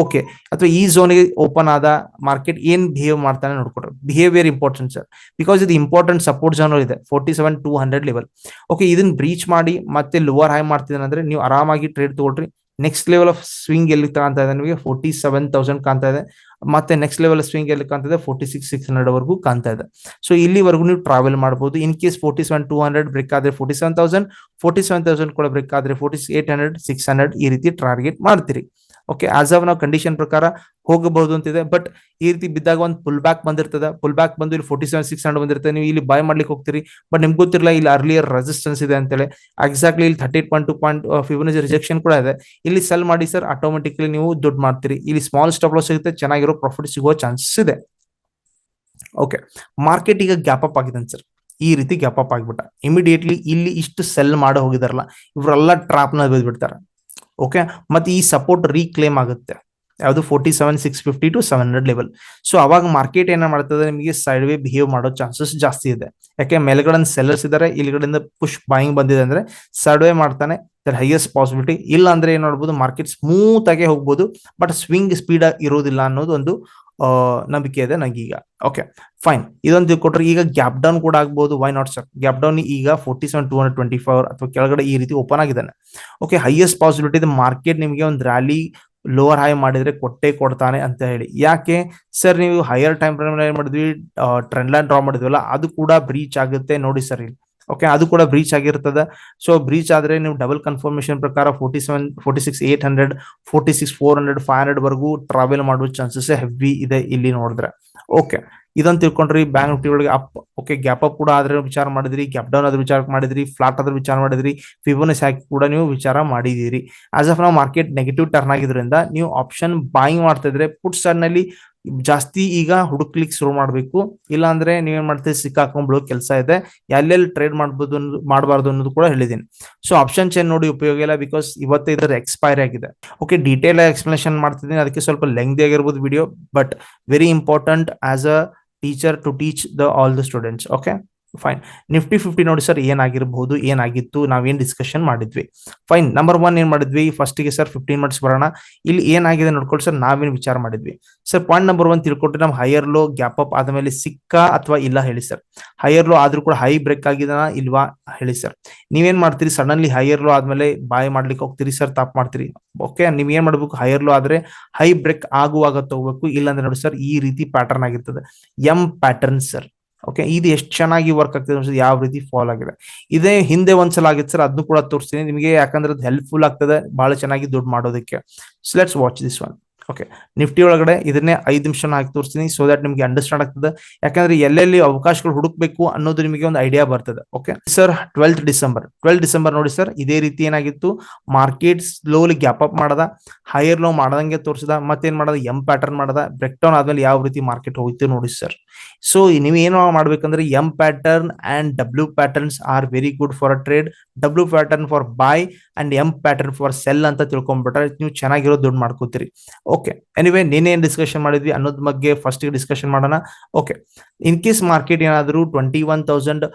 ಓಕೆ ಅಥವಾ ಈ ಝೋನ್ಗೆ ಓಪನ್ ಆದ ಮಾರ್ಕೆಟ್ ಏನ್ ಬಿಹೇವ್ ಮಾಡ್ತಾನೆ ನೋಡ್ಕೊಡ್ರಿ ಬಿಹೇವಿಯರ್ ಇಂಪಾರ್ಟೆಂಟ್ ಸರ್ ಬಿಕಾಸ್ ಇದು ಇಂಪಾರ್ಟೆಂಟ್ ಸಪೋರ್ಟ್ ಝೋನ್ ಇದೆ. Forty seven two hundred level okay ಇದನ್ನ ಬ್ರೀಚ್ ಮಾಡಿ ಮತ್ತೆ ಲೋವರ್ ಹೈ ಮಾಡ್ತಿದ್ದಾನೆ ಅಂದ್ರೆ ನೀವು ಆರಾಮಾಗಿ ಟ್ರೇಡ್ ತಗೊಳ್ರಿ. ನೆಕ್ಸ್ಟ್ ಲೆವೆಲ್ ಆಫ್ ಸ್ವಿಂಗ್ ಎಲ್ಲಿ ಕಾಣ್ತಾ ಇದೆ ನಿಮಗೆ? ಫೋರ್ಟಿ ಸೆವೆನ್ ತೌಸಂಡ್ ಕಾಣ್ತಾ ಇದೆ. ಮತ್ತೆ ನೆಕ್ಸ್ಟ್ ಲೆವೆಲ್ ಸ್ವಿಂಗ್ ಎಲ್ಲಿ ಕಾಣ್ತಾ ಇದೆ? ಫೋರ್ಟಿ ಸಿಕ್ಸ್ ಸಿಕ್ಸ್ ಹಂಡ್ರೆಡ್ ವರೆಗೂ ಕಾಣ್ತಾ ಇದೆ. ಸೊ ಇಲ್ಲಿವರೆಗೂ ನೀವು ಟ್ರಾವೆಲ್ ಮಾಡಬಹುದು in case forty seven two hundred break ಆದ್ರೆ forty seven thousand forty seven thousand ಕೂಡ ಬ್ರೇಕ್ ಆದ್ರೆ forty eight hundred six hundred ಈ ರೀತಿ ಟಾರ್ಗೆಟ್ ಮಾಡ್ತೀರಿ. ಓಕೆ ಆಸ್ ಆಫ್ ನಾವು ಕಂಡೀಷನ್ ಪ್ರಕಾರ ಹೋಗಬಹುದು ಅಂತಿದೆ ಬಟ್ ಈ ರೀತಿ ಬಿದ್ದಾಗ ಒಂದು ಪುಲ್ ಬ್ಯಾಕ್ ಬಂದಿರ್ತದೆ. ಪುಲ್ ಬ್ಯಾಕ್ ಬಂದು ಇಲ್ಲಿ ಫೋರ್ಟಿ ಸೆವೆನ್ ಸಿಕ್ಸ್ ಹಂಡ್ರೆಡ್ ಬಂದಿರ್ತದೆ. ನೀವು ಇಲ್ಲಿ ಬೈ ಮಾಡ್ಲಿಕ್ಕೆ ಹೋಗ್ತೀರಿ ಬಟ್ ನಿಮ್ಗೆ ಗೊತ್ತಿರಲ್ಲ, ಇಲ್ಲಿ ಅರ್ಲಿಯರ್ ರೆಸಿಸ್ಟೆನ್ಸ್ ಇದೆ ಅಂತೇಳಿ. ಎಕ್ಸಾಕ್ಟ್ಲಿ ಇಲ್ಲಿ thirty eight point two point fifty rejection ಕೂಡ ಇದೆ. ಇಲ್ಲಿ ಸೆಲ್ ಮಾಡಿ ಸರ್ ಆಟೋಮೆಟಿಕ್ಲಿ ನೀವು ದುಡ್ಡು ಮಾಡ್ತೀರಿ. ಇಲ್ಲಿ ಸ್ಮಾಲ್ ಸ್ಟಾಪ್ ಲಾಸ್ ಸಿಗುತ್ತೆ, ಚೆನ್ನಾಗಿರೋ ಪ್ರಾಫಿಟ್ ಸಿಗೋ ಚಾನ್ಸಸ್ ಇದೆ. ಓಕೆ ಮಾರ್ಕೆಟ್ ಈಗ ಗ್ಯಾಪ್ ಅಪ್ ಆಗಿದೆ ಸರ್ ಈ ರೀತಿ ಗ್ಯಾಪ್ ಅಪ್ ಆಗಿಬಿಟ್ಟ. ಇಮಿಡಿಯೇಟ್ಲಿ ಇಲ್ಲಿ ಇಷ್ಟು ಸೆಲ್ ಮಾಡಿ ಹೋಗಿದಾರಲ್ಲ, ಇವರೆಲ್ಲ ಟ್ರಾಪ್ನ ಬಿದ್ಬಿಡ್ತಾರೆ. ಓಕೆ ಮತ್ತೆ ಈ ಸಪೋರ್ಟ್ ರೀಕ್ಲೇಮ್ ಆಗುತ್ತೆ. ಯಾವುದು forty seven six fifty to seven hundred level so ಅವಾಗ ಮಾರ್ಕೆಟ್ ಏನ ಮಾಡ್ತದೆ? ನಿಮಗೆ ಸೈಡ್ ವೇ ಬಿಹೇವ್ ಮಾಡೋ ಚಾನ್ಸಸ್ ಜಾಸ್ತಿ ಇದೆ. ಯಾಕೆ? ಮೇಲ್ಗಡೆ ಸೆಲ್ಲರ್ಸ್ ಇದಾರೆ ಇಲ್ಲಿಗಡೆಯಿಂದ ಪುಷ್ ಬಾಯಿಂಗ್ ಬಂದಿದೆ ಅಂದ್ರೆ ಸೈಡ್ ವೇ ಮಾಡ್ತಾನೆ ದರ್ ಹೈಯೆಸ್ಟ್ ಪಾಸಿಬಿಲಿಟಿ ಇಲ್ಲ ಅಂದ್ರೆ ಏನ್ ನೋಡ್ಬೋದು ಮಾರ್ಕೆಟ್ ಸ್ಮೂತ್ ಆಗಿ ಹೋಗ್ಬೋದು ಬಟ್ ಸ್ವಿಂಗ್ ಸ್ಪೀಡ್ ಇರೋದಿಲ್ಲ ಅನ್ನೋದು ಒಂದು ನಂಬಿಕೆ ಇದೆ ನಂಗೆ ಈಗ. ಓಕೆ ಫೈನ್ ಇದೊಂದು ಕೊಟ್ರೆ ಈಗ ಗ್ಯಾಪ್ ಡೌನ್ ಕೂಡ ಆಗ್ಬೋದು. Why not sir gap down ಈಗ forty seven two hundred twenty four ಅಥವಾ ಕೆಳಗಡೆ ಈ ರೀತಿ ಓಪನ್ ಆಗಿದ್ದಾನೆ. ಓಕೆ ಹೈಯೆಸ್ಟ್ ಪಾಸಿಬಿಲಿಟಿ ಇದೆ ಮಾರ್ಕೆಟ್ ನಿಮಗೆ ಒಂದು ರ್ಯಾಲಿ ಲೋವರ್ ಹೈ ಮಾಡಿದ್ರೆ ಕೊಟ್ಟೆ ಕೊಡ್ತಾನೆ ಅಂತ ಹೇಳಿ. ಯಾಕೆ? ಸರ್ ನೀವು ಹೈಯರ್ ಟೈಮ್ ಫ್ರೇಮ್ ಏನ್ ಮಾಡಿದ್ವಿ ಟ್ರೆಂಡ್ ಲೈನ್ ಡ್ರಾ ಮಾಡಿದ್ವಲ್ಲ, ಅದು ಕೂಡ ಬ್ರೀಚ್ ಆಗುತ್ತೆ. ನೋಡಿ ಸರ್ ಇಲ್ಲಿ. ಓಕೆ ಅದು ಕೂಡ ಬ್ರೀಚ್ ಆಗಿರ್ತದೆ. ಸೊ ಬ್ರೀಚ್ ಆದ್ರೆ ನೀವು ಡಬಲ್ ಕನ್ಫರ್ಮೇಶನ್ ಪ್ರಕಾರ forty seven forty six eight hundred forty six four hundred five hundred ವರೆಗೂ ಟ್ರಾವೆಲ್ ಮಾಡುವ ಚಾನ್ಸಸ್ ಹೆವಿ ಇದೆ ಇಲ್ಲಿ ನೋಡಿದ್ರೆ. ಓಕೆ ಇದನ್ನು ತಿಳ್ಕೊಂಡ್ರಿ ಬ್ಯಾಂಕ್ ನಿಫ್ಟಿ ಒಳಗೆ ಅಪ್ ಓಕೆ ಗ್ಯಾಪ್ ಅಪ್ ಕೂಡ ಆದ್ರೆ ವಿಚಾರ ಮಾಡಿದ್ರಿ ಗ್ಯಾಪ್ ಡೌನ್ ಆದ್ರೆ ವಿಚಾರ ಮಾಡಿದ್ರಿ ಫ್ಲಾಟ್ ಆದ್ರೆ ವಿಚಾರ ಮಾಡಿದ್ರಿ ಫಿಬೋನಸ್ ಹಾಕಿ ಕೂಡ ನೀವು ವಿಚಾರ ಮಾಡಿದಿರಿ ಆಸ್ ಆಫ್ ನಾವು ಮಾರ್ಕೆಟ್ ನೆಗೆಟಿವ್ ಟರ್ನ್ ಆಗಿದ್ರಿಂದ ನೀವು ಆಪ್ಷನ್ ಬಾಯಿಂಗ್ ಮಾಡ್ತಾ ಇದ್ರೆ ಪುಟ್ ಸೈಡ್ನಲ್ಲಿ ಜಾಸ್ತಿ ಈಗ ಹುಡುಕ್ಲಿಕ್ಕೆ ಶುರು ಮಾಡಬೇಕು. ಇಲ್ಲ ಅಂದ್ರೆ ನೀವೇನ್ ಮಾಡ್ತೀರಿ, ಸಿಕ್ಕಾಕೊಂಡ್ಬಿಡೋ ಕೆಲಸ ಇದೆ. ಎಲ್ಲೆಲ್ಲಿ ಟ್ರೇಡ್ ಮಾಡ್ಬೋದು ಮಾಡಬಾರ್ದು ಅನ್ನೋದು ಕೂಡ ಹೇಳಿದೀನಿ ಸೊ ಆಪ್ಷನ್ ಚೇನ್ ನೋಡಿ ಉಪಯೋಗ ಇಲ್ಲ ಬಿಕಾಸ್ ಇವತ್ತೇ ಇದರ ಎಕ್ಸ್ಪೈರ್ ಆಗಿದೆ. ಓಕೆ ಡೀಟೇಲ್ ಆಗಿ ಎಕ್ಸ್ಪ್ಲನೇಷನ್ ಮಾಡ್ತಿದ್ದೀನಿ. ಅದಕ್ಕೆ ಸ್ವಲ್ಪ ಲೆಂಗ್ದಿ ಆಗಿರ್ಬೋದು video but very important as a teacher to teach the all the students okay fine Nifty fifty ನೋಡಿ ಸರ್ ಏನಾಗಿರಬಹುದು, ಏನಾಗಿತ್ತು, ನಾವೇನ್ ಡಿಸ್ಕಷನ್ ಮಾಡಿದ್ವಿ. ಫೈನ್ ನಂಬರ್ ಒನ್ ಏನ್ ಮಾಡಿದ್ವಿ? ಫಸ್ಟ್ಗೆ ಸರ್ ಫಿಫ್ಟೀನ್ ಮಿನಿಟ್ಸ್ ಬರೋಣ. ಇಲ್ಲಿ ಏನಾಗಿದೆ ನೋಡ್ಕೊಳ್ಳಿ ಸರ್ ನಾವೇನು ವಿಚಾರ ಮಾಡಿದ್ವಿ. ಸರ್ ಪಾಯಿಂಟ್ ನಂಬರ್ ಒನ್ ತಿಳ್ಕೊಟ್ರೆ ನಮ್ ಹೈಯರ್ ಲೋ ಗ್ಯಾಪ್ ಅಪ್ ಆದ್ಮೇಲೆ ಸಿಕ್ಕ ಅಥವಾ ಇಲ್ಲ ಹೇಳಿ ಸರ್ ಹೈಯರ್ ಲೋ ಆದ್ರೂ ಕೂಡ ಹೈ ಬ್ರೇಕ್ ಆಗಿದಾನ ಇಲ್ವಾ ಹೇಳಿ ಸರ್ ನೀವೇನ್ ಮಾಡ್ತೀರಿ? ಸಡನ್ಲಿ ಹೈಯರ್ ಲೋ ಆದ್ಮೇಲೆ ಬಾಯ್ ಮಾಡ್ಲಿಕ್ಕೆ ಹೋಗ್ತೀರಿ ಸರ್ ತಾಪ್ ಮಾಡ್ತೀರಿ. ಓಕೆ ನೀವ್ ಏನ್ ಮಾಡ್ಬೇಕು? ಹೈಯರ್ ಲೋ ಆದ್ರೆ ಹೈ ಬ್ರೇಕ್ ಆಗುವಾಗ ತಗೋಬೇಕು. ಇಲ್ಲಾಂದ್ರೆ ನೋಡಿ ಸರ್ ಈ ರೀತಿ ಪ್ಯಾಟರ್ನ್ ಆಗಿರ್ತದೆ. ಎಂ ಪ್ಯಾಟರ್ನ್ ಸರ್ ಓಕೆ ಇದು ಎಷ್ಟು ಚೆನ್ನಾಗಿ ವರ್ಕ್ ಆಗ್ತದೆ ಅನ್ಸುತ್ತೆ ಯಾವ ರೀತಿ ಫಾಲ್ ಆಗಿದೆ. ಇದೇ ಹಿಂದೆ ಒಂದ್ಸಲ ಆಗಿತ್ತು ಸರ್ ಅದನ್ನು ಕೂಡ ತೋರಿಸ್ತೀನಿ. ನಿಮಗೆ ಯಾಕಂದ್ರೆ ಅದು ಹೆಲ್ಪ್ಫುಲ್ ಆಗ್ತದೆ ಬಹಳ ಚೆನ್ನಾಗಿ ದುಡ್ಡು ಮಾಡೋದಕ್ಕೆ. So let's watch this one okay Nifty ಒಳಗಡೆ ಇದನ್ನೇ ಐದು ನಿಮಿಷ ಹಾಕಿ ತೋರಿಸ್ತೀನಿ. ಸೊ ದಟ್ ನಿಮಗೆ ಅಂಡರ್ಸ್ಟ್ಯಾಂಡ್ ಆಗ್ತದೆ. ಯಾಕಂದ್ರೆ ಎಲ್ಲೆಲ್ಲಿ ಅವಕಾಶಗಳು ಹುಡುಕ್ಬೇಕು ಅನ್ನೋದು ನಿಮಗೆ ಒಂದು ಐಡಿಯಾ ಬರ್ತದೆ. Okay sir twelfth December twelfth December ನೋಡಿ ಸರ್ ಇದೇ ರೀತಿ ಏನಾಗಿತ್ತು? ಮಾರ್ಕೆಟ್ ಸ್ಲೋಲಿ ಗ್ಯಾಪ್ ಅಪ್ ಮಾಡದ. ಹೈಯರ್ ಲೋ ಮಾಡದಂಗೆ ತೋರಿಸಿದ. ಮತ್ತೇನ್ ಮಾಡದ? ಎಂ ಪ್ಯಾಟರ್ನ್ ಮಾಡದ. ಬ್ರೇಕ್ ಡೌನ್ ಆದ್ಮೇಲೆ ಯಾವ ರೀತಿ ಮಾರ್ಕೆಟ್ ಹೋಯ್ತು ನೋಡಿ ಸರ್ ಸೊ ನೀವು ಏನು ಮಾಡ್ಬೇಕಂದ್ರೆ M pattern and W patterns are very good for a trade W pattern for buy and M pattern for sell ಅಂತ ತಿಳ್ಕೊಂಡ್ಬಿಟ್ರೆ ನೀವು ಚೆನ್ನಾಗಿರೋ ದುಡ್ಡು ಮಾಡ್ಕೋತೀರಿ. ಓಕೆ ಎನಿವೇ ನೀನೇನ್ ಡಿಸ್ಕಷನ್ ಮಾಡಿದ್ವಿ ಅನ್ನೋದ್ ಬಗ್ಗೆ ಫಸ್ಟ್ ಡಿಸ್ಕಷನ್ ಮಾಡೋಣ. ಓಕೆ ಇನ್ ಕೇಸ್ ಮಾರ್ಕೆಟ್ ಏನಾದ್ರು ಟ್ವೆಂಟಿ ಒನ್ ತೌಸಂಡ್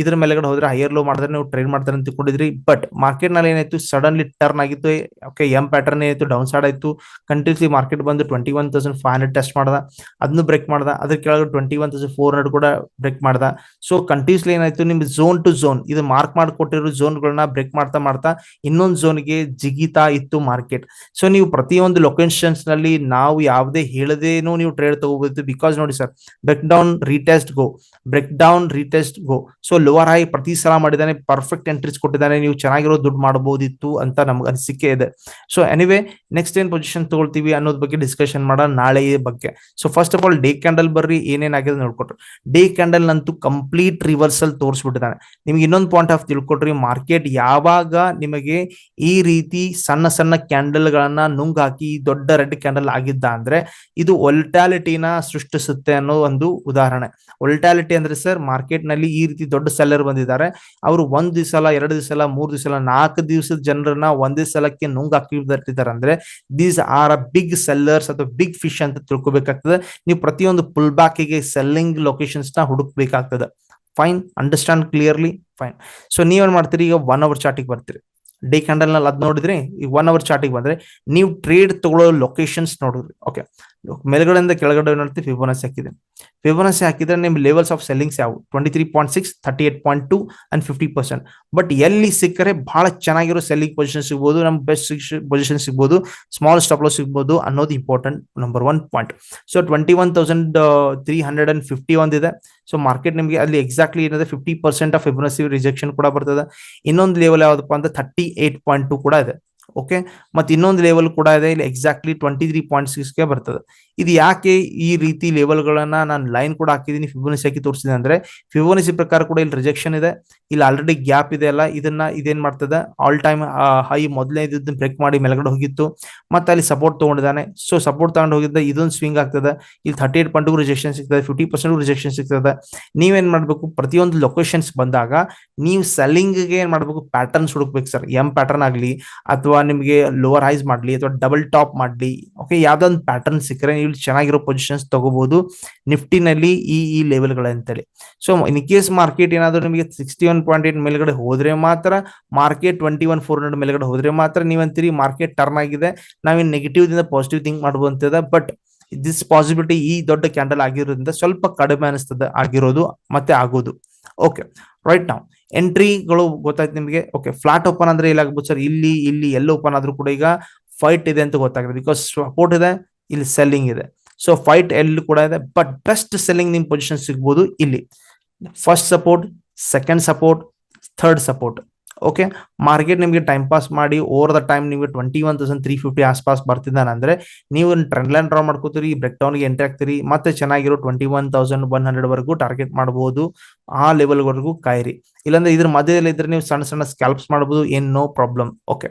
ಇದ್ರ ಮೇಲೆಗಡೆ ಹೋದ್ರೆ ಹೈಯರ್ ಲೋ ಮಾಡಿದ್ರೆ ನೀವು ಟ್ರೇಡ್ ಮಾಡ್ತಾರೆ ಅಂತ ತಿಳ್ಕೊಂಡಿದ್ರಿ. ಬಟ್ ಮಾರ್ಕೆಟ್ನಲ್ಲಿ ಏನಾಯ್ತು? ಸಡನ್ಲಿ ಟರ್ನ್ ಆಗಿತ್ತು. ಓಕೆ ಎಂ ಪ್ಯಾಟರ್ನ್ ಏನಾಯ್ತು ಡೌನ್ ಸೈಡ್ ಆಯ್ತು. ಕಂಟಿನ್ಯೂಸ್ಲಿ ಮಾರ್ಕೆಟ್ ಬಂದು twenty one thousand five hundred test ಮಾಡ್ದ. ಅದನ್ನು ಬ್ರೇಕ್ ಮಾಡ್ದ. ಅದ್ರ ಕೆಳಗೆ twenty one thousand four hundred ಕೂಡ ಬ್ರೇಕ್ ಮಾಡ್ದ. ಸೊ ಕಂಟಿನ್ಯೂಸ್ಲಿ ಏನಾಯ್ತು? ನಿಮ್ಗೆ ಝೋನ್ ಟು ಝೋನ್ ಇದು ಮಾರ್ಕ್ ಮಾಡಿಕೊಟ್ಟಿರೋ ಝೋನ್ಗಳನ್ನ ಬ್ರೇಕ್ ಮಾಡ್ತಾ ಮಾಡ್ತಾ ಇನ್ನೊಂದು ಝೋನ್ಗೆ ಜಿಗಿತಾ ಇತ್ತು ಮಾರ್ಕೆಟ್ ಸೊ ನೀವು ಪ್ರತಿಯೊಂದು ಲೊಕೇಶನ್ಸ್ನಲ್ಲಿ ನಾವು ಯಾವುದೇ ಹೇಳದೇನು ನೀವು ಟ್ರೇಡ್ ತಗೋಬಹುದು ಬಿಕಾಸ್ ನೋಡಿ sir break down retest go break down retest go so lower high ಪ್ರತಿ ಸಲ ಮಾಡಿದ್ದಾನೆ ಪರ್ಫೆಕ್ಟ್ ಎಂಟ್ರೀಸ್ ಕೊಟ್ಟಿದ್ದಾನೆ, ನೀವು ಚೆನ್ನಾಗಿರೋ ದುಡ್ಡು ಮಾಡಬಹುದಿತ್ತು ಅಂತ ನಮ್ಗೆ ಅನಿಸಿಕೆ ಇದೆ. ಸೊ ಎನಿವೆ ನೆಕ್ಸ್ಟ್ ಏನ್ ಪೊಸಿಷನ್ ತಗೊಳ್ತೀವಿ ಅನ್ನೋದ್ ಬಗ್ಗೆ ಡಿಸ್ಕಷನ್ ಮಾಡೋಣ ನಾಳೆ ಬಗ್ಗೆ. So first of all day candle ಬರ್ರಿ, ಏನೇನ್ ಆಗಿದೆ ನೋಡ್ಕೊಟ್ರು. ಡೇ ಕ್ಯಾಂಡಲ್ ಅಂತೂ ಕಂಪ್ಲೀಟ್ ರಿವರ್ಸಲ್ ತೋರಿಸ್ಬಿಟ್ಟಿದ್ದಾನೆ. ನಿಮ್ಗೆ ಇನ್ನೊಂದು ಪಾಯಿಂಟ್ ಆಫ್ ತಿಳ್ಕೊಟ್ರಿ ಮಾರ್ಕೆಟ್ ಯಾವಾಗ ನಿಮಗೆ ಈ ರೀತಿ ಸಣ್ಣ ಸಣ್ಣ ಕ್ಯಾಂಡಲ್ ಗಳನ್ನ ನುಂಗ್ ಹಾಕಿ ದೊಡ್ಡ ರೆಡ್ ಕ್ಯಾಂಡಲ್ ಆಗಿದ್ದ ಅಂದ್ರೆ, ಇದು ಒಲ್ಟಾಲಿಟಿನ ಸೃಷ್ಟಿಸುತ್ತೆ ಅನ್ನೋ ಒಂದು ಉದಾಹರಣೆ. ಒಲ್ಟಾಲಿಟಿ ಅಂದ್ರೆ ಸರ್ ಮಾರ್ಕೆಟ್ನಲ್ಲಿ ಈ ರೀತಿ ದೊಡ್ಡ ಸೆಲ್ಲರ್ ಬಂದಿದ್ದಾರೆ. ಅವರು ಒಂದ್ ದಿವಸ ಎರಡು ದಿವಸ ಮೂರು ದಿವಸ ನಾಲ್ಕು ದಿವಸದ ಜನರನ್ನ ಒಂದೇ ಸಲಕ್ಕೆ ನುಂಗ್ ಹಾಕಿರ್ತಿದ್ದಾರೆ ಅಂದ್ರೆ these are a big sellers ಅಥವಾ ಬಿಗ್ ಫಿಶ್ ಅಂತ ತಿಳ್ಕೊಬೇಕಾಗ್ತದೆ. ನೀವು ಪ್ರತಿಯೊಂದು ಪುಲ್ ಬ್ಯಾಕಿಗೆ ಸೆಲ್ಲಿಂಗ್ ಲೊಕೇಶನ್ಸ್ನ ಹುಡುಕ್ಬೇಕಾಗ್ತದೆ. Fine understand clearly fine so ನೀವೇನ್ ಮಾಡ್ತೀರಿ? ಈಗ ಒನ್ ಅವರ್ ಚಾರ್ಟಿಗೆ ಬರ್ತೀರಿ. ಡೇ ಕ್ಯಾಂಡಲ್ನಲ್ಲಿ ಅದ್ ನೋಡಿದ್ರೆ ಈಗ ಒನ್ ಅವರ್ ಚಾರ್ಟಿಗೆ ಬಂದ್ರೆ, ನೀವು ಟ್ರೇಡ್ ತಗೊಳ್ಳೋ ಲೊಕೇಶನ್ಸ್ ನೋಡಿದ್ರಿ. ಓಕೆ ಮೇಲ್ಗಡೆಯಿಂದ ಕೆಳಗಡೆ ನೋಡ್ತೀವಿ ಫಿಬೋನಸಿ ಹಾಕಿದೆ. ಫಿಬೋನಸಿ ಹಾಕಿದ್ರೆ ನಿಮ್ ಲೆವೆಲ್ಸ್ ಆಫ್ ಸೆಲ್ಲಿಂಗ್ಸ್ ಯಾವ? Twenty three point six thirty eight point two and fifty percent but ಎಲ್ಲಿ ಸಿಕ್ಕರೆ ಬಹಳ ಚೆನ್ನಾಗಿರೋ ಸೆಲ್ಲಿಂಗ್ ಪೊಸಿಷನ್ ಸಿಗ್ಬೋದು, ನಮ್ ಬೆಸ್ಟ್ ಪೊಸಿಷನ್ ಸಿಗ್ಬೋದು ಸ್ಮಾಲ್ ಸ್ಟಾಪ್ ಲಾಸ್ ಸಿಗ್ಬೋದು ಅನ್ನೋದು important number one point so twenty one thousand three hundred and fifty ಒಂದಿದೆ ಸೊ ಮಾರ್ಕೆಟ್ ನಿಮಗೆ ಅಲ್ಲಿ ಎಕ್ಸಾಕ್ಟ್ಲಿ ಏನಿದೆ? Fifty percent of Fibonacci rejection ಕೂಡ ಬರ್ತದೆ. ಇನ್ನೊಂದು ಲೆವೆಲ್ ಯಾವ್ದಪ್ಪ ಅಂದ್ರೆ ಥರ್ಟಿ ಏಟ್ ಪಾಯಿಂಟ್ ಟು ಕೂಡ ಇದೆ. ಓಕೆ ಮತ್ತೆ ಇನ್ನೊಂದು ಲೆವೆಲ್ ಕೂಡ ಇದೆ. ಇಲ್ಲಿ ಎಕ್ಸಾಕ್ಟ್ಲಿ ಟ್ವೆಂಟಿ ತ್ರೀ ಪಾಯಿಂಟ್ ಸಿಕ್ಸ್ಗೆ ಬರ್ತದೆ. ಇದು ಯಾಕೆ ಈ ರೀತಿ ಲೆವೆಲ್ಗಳನ್ನ ನಾನು ಲೈನ್ ಕೂಡ ಹಾಕಿದ್ದೀನಿ ಫಿಬೋನಿಸಿ ಹಾಕಿ ತೋರಿಸಿದೆ ಅಂದ್ರೆ ಫಿಬೋನಿಸಿ ಪ್ರಕಾರ ಕೂಡ ಇಲ್ಲಿ ರಿಜೆಕ್ಷನ್ ಇದೆ. ಇಲ್ಲಿ ಆಲ್ರೆಡಿ ಗ್ಯಾಪ್ ಇದೆ ಅಲ್ಲ. ಇದನ್ನ ಇದೇನ್ ಮಾಡ್ತದೆ? ಆಲ್ ಟೈಮ್ ಹೈ ಮೊದಲೇ ಇದನ್ನ ಬ್ರೇಕ್ ಮಾಡಿ ಮೇಲ್ಗಡೆ ಹೋಗಿತ್ತು. ಮತ್ತೆ ಅಲ್ಲಿ ಸಪೋರ್ಟ್ ತಗೊಂಡಿದ್ದಾನೆ. ಸೊ ಸಪೋರ್ಟ್ ತಗೊಂಡು ಹೋಗಿದ್ದ ಇದೊಂದು ಸ್ವಿಂಗ್ ಆಗ್ತದೆ. ಇಲ್ಲಿ ಥರ್ಟಿ ಏಟ್ ಪಾಯಿಂಟ್ ರಿಜೆಕ್ಷನ್ ಸಿಗ್ತದೆ. ಫಿಫ್ಟಿ ಪರ್ಸೆಂಟ್ ರಿಜೆಕ್ಷನ್ ಸಿಗ್ತದೆ. ನೀವೇನ್ ಮಾಡಬೇಕು? ಪ್ರತಿಯೊಂದು ಲೊಕೇಶನ್ಸ್ ಬಂದಾಗ ನೀವು ಸೆಲ್ಲಿಂಗ್ಗೆ ಏನ್ ಮಾಡಬೇಕು? ಪ್ಯಾಟರ್ನ್ಸ್ ಹುಡುಕ್ಬೇಕು ಸರ್ ಎಂ ಪ್ಯಾಟರ್ನ್ ಆಗಲಿ, ಅಥವಾ ನಿಮಗೆ ಲೋವರ್ ಹೈಸ್ ಮಾಡ್ಲಿ ಅಥವಾ ಡಬಲ್ ಟಾಪ್ ಮಾಡ್ಲಿ ಓಕೆ ಯಾವ್ದೊಂದು ಪ್ಯಾಟರ್ನ್ ಸಿಕ್ಕರೆ ನೀವು ಚೆನ್ನಾಗಿರೋ ಪೊಸಿಷನ್ಸ್ ತಗೋಬಹುದು ನಿಫ್ಟಿನಲ್ಲಿ ಈ ಈ ಲೆವೆಲ್ಗಳಂತೇಳಿ ಸೊ ಇನ್ ಕೇಸ್ ಮಾರ್ಕೆಟ್ ಏನಾದರೂ ನಿಮಗೆ ಸಿಕ್ಸ್ಟಿ ಒನ್ ಪಾಯಿಂಟ್ ಏಟ್ ಮೇಲ್ಗಡೆ ಹೋದ್ರೆ ಮಾತ್ರ market twenty one four hundred ಮೇಲ್ಗಡೆ ಹೋದ್ರೆ ಮಾತ್ರ ನೀವಂತೀರಿ ಮಾರ್ಕೆಟ್ ಟರ್ನ್ ಆಗಿದೆ, ನಾವಿನ್ ನೆಗೆಟಿವ್ ದಿಂದ ಪಾಸಿಟಿವ್ ಥಿಂಕ್ ಮಾಡ್ಬೋದಂತದ ಬಟ್ ದಿಸ್ ಪಾಸಿಬಿಲಿಟಿ ಈ ದೊಡ್ಡ ಕ್ಯಾಂಡಲ್ ಆಗಿರೋದ್ರಿಂದ ಸ್ವಲ್ಪ ಕಡಿಮೆ ಅನಿಸ್ತದೆ, ಆಗಿರೋದು ಮತ್ತೆ ಆಗೋದು. ಓಕೆ ರೈಟ್ ನಾವು ಎಂಟ್ರಿಗಳು ಗೊತ್ತಾಯ್ತು ನಿಮಗೆ? ಓಕೆ ಫ್ಲಾಟ್ ಓಪನ್ ಅಂದ್ರೆ ಏನಾಗ್ಬೋದು ಸರ್ ಇಲ್ಲಿ ಇಲ್ಲಿ ಎಲ್ಲ ಓಪನ್ ಆದ್ರೂ ಕೂಡ ಈಗ ಫೈಟ್ ಇದೆ ಅಂತ ಗೊತ್ತಾಗುತ್ತೆ ಬಿಕಾಸ್ ಸಪೋರ್ಟ್ ಇದೆ, ಇಲ್ಲಿ ಸೆಲ್ಲಿಂಗ್ ಇದೆ. ಸೊ ಫೈಟ್ ಎಲ್ಲಿ ಕೂಡ ಇದೆ ಬಟ್ ಬೆಸ್ಟ್ ಸೆಲ್ಲಿಂಗ್ ನಿಮ್ ಪೊಸಿಷನ್ ಸಿಗ್ಬೋದು ಇಲ್ಲಿ. First support second support third support okay market ನಿಮಗೆ ಟೈಮ್ ಪಾಸ್ ಮಾಡಿ ಓವರ್ ದ ಟೈಮ್ ನಿಮಗೆ twenty one thousand three fifty ಆಸ್ಪಾಸ್ ಬರ್ತಿದ್ದಾನೆ ಅಂದ್ರೆ ನೀವು ಟ್ರೆಂಡ್ ಲೈನ್ ಡ್ರಾ ಮಾಡ್ಕೋತೀರಿ ಬ್ರೇಕ್ ಡೌನ್ಗೆ ಎಂಟ್ರಿ ಆಗ್ತೀರಿ ಮತ್ತೆ ಚೆನ್ನಾಗಿರೋ twenty one thousand one hundred ವರೆಗೂ ಟಾರ್ಗೆಟ್ ಮಾಡಬಹುದು ಆ ಲೆವೆಲ್ ವರೆಗೂ ಕಾಯಿರಿ. ಇಲ್ಲಾಂದ್ರೆ ಇದ್ರ ಮಧ್ಯದಲ್ಲಿ ಇದ್ರೆ ನೀವು ಸಣ್ಣ ಸಣ್ಣ ಸ್ಕ್ಯಾಲ್ಪ್ಸ್ ಮಾಡಬಹುದು ಏನ್ no problem okay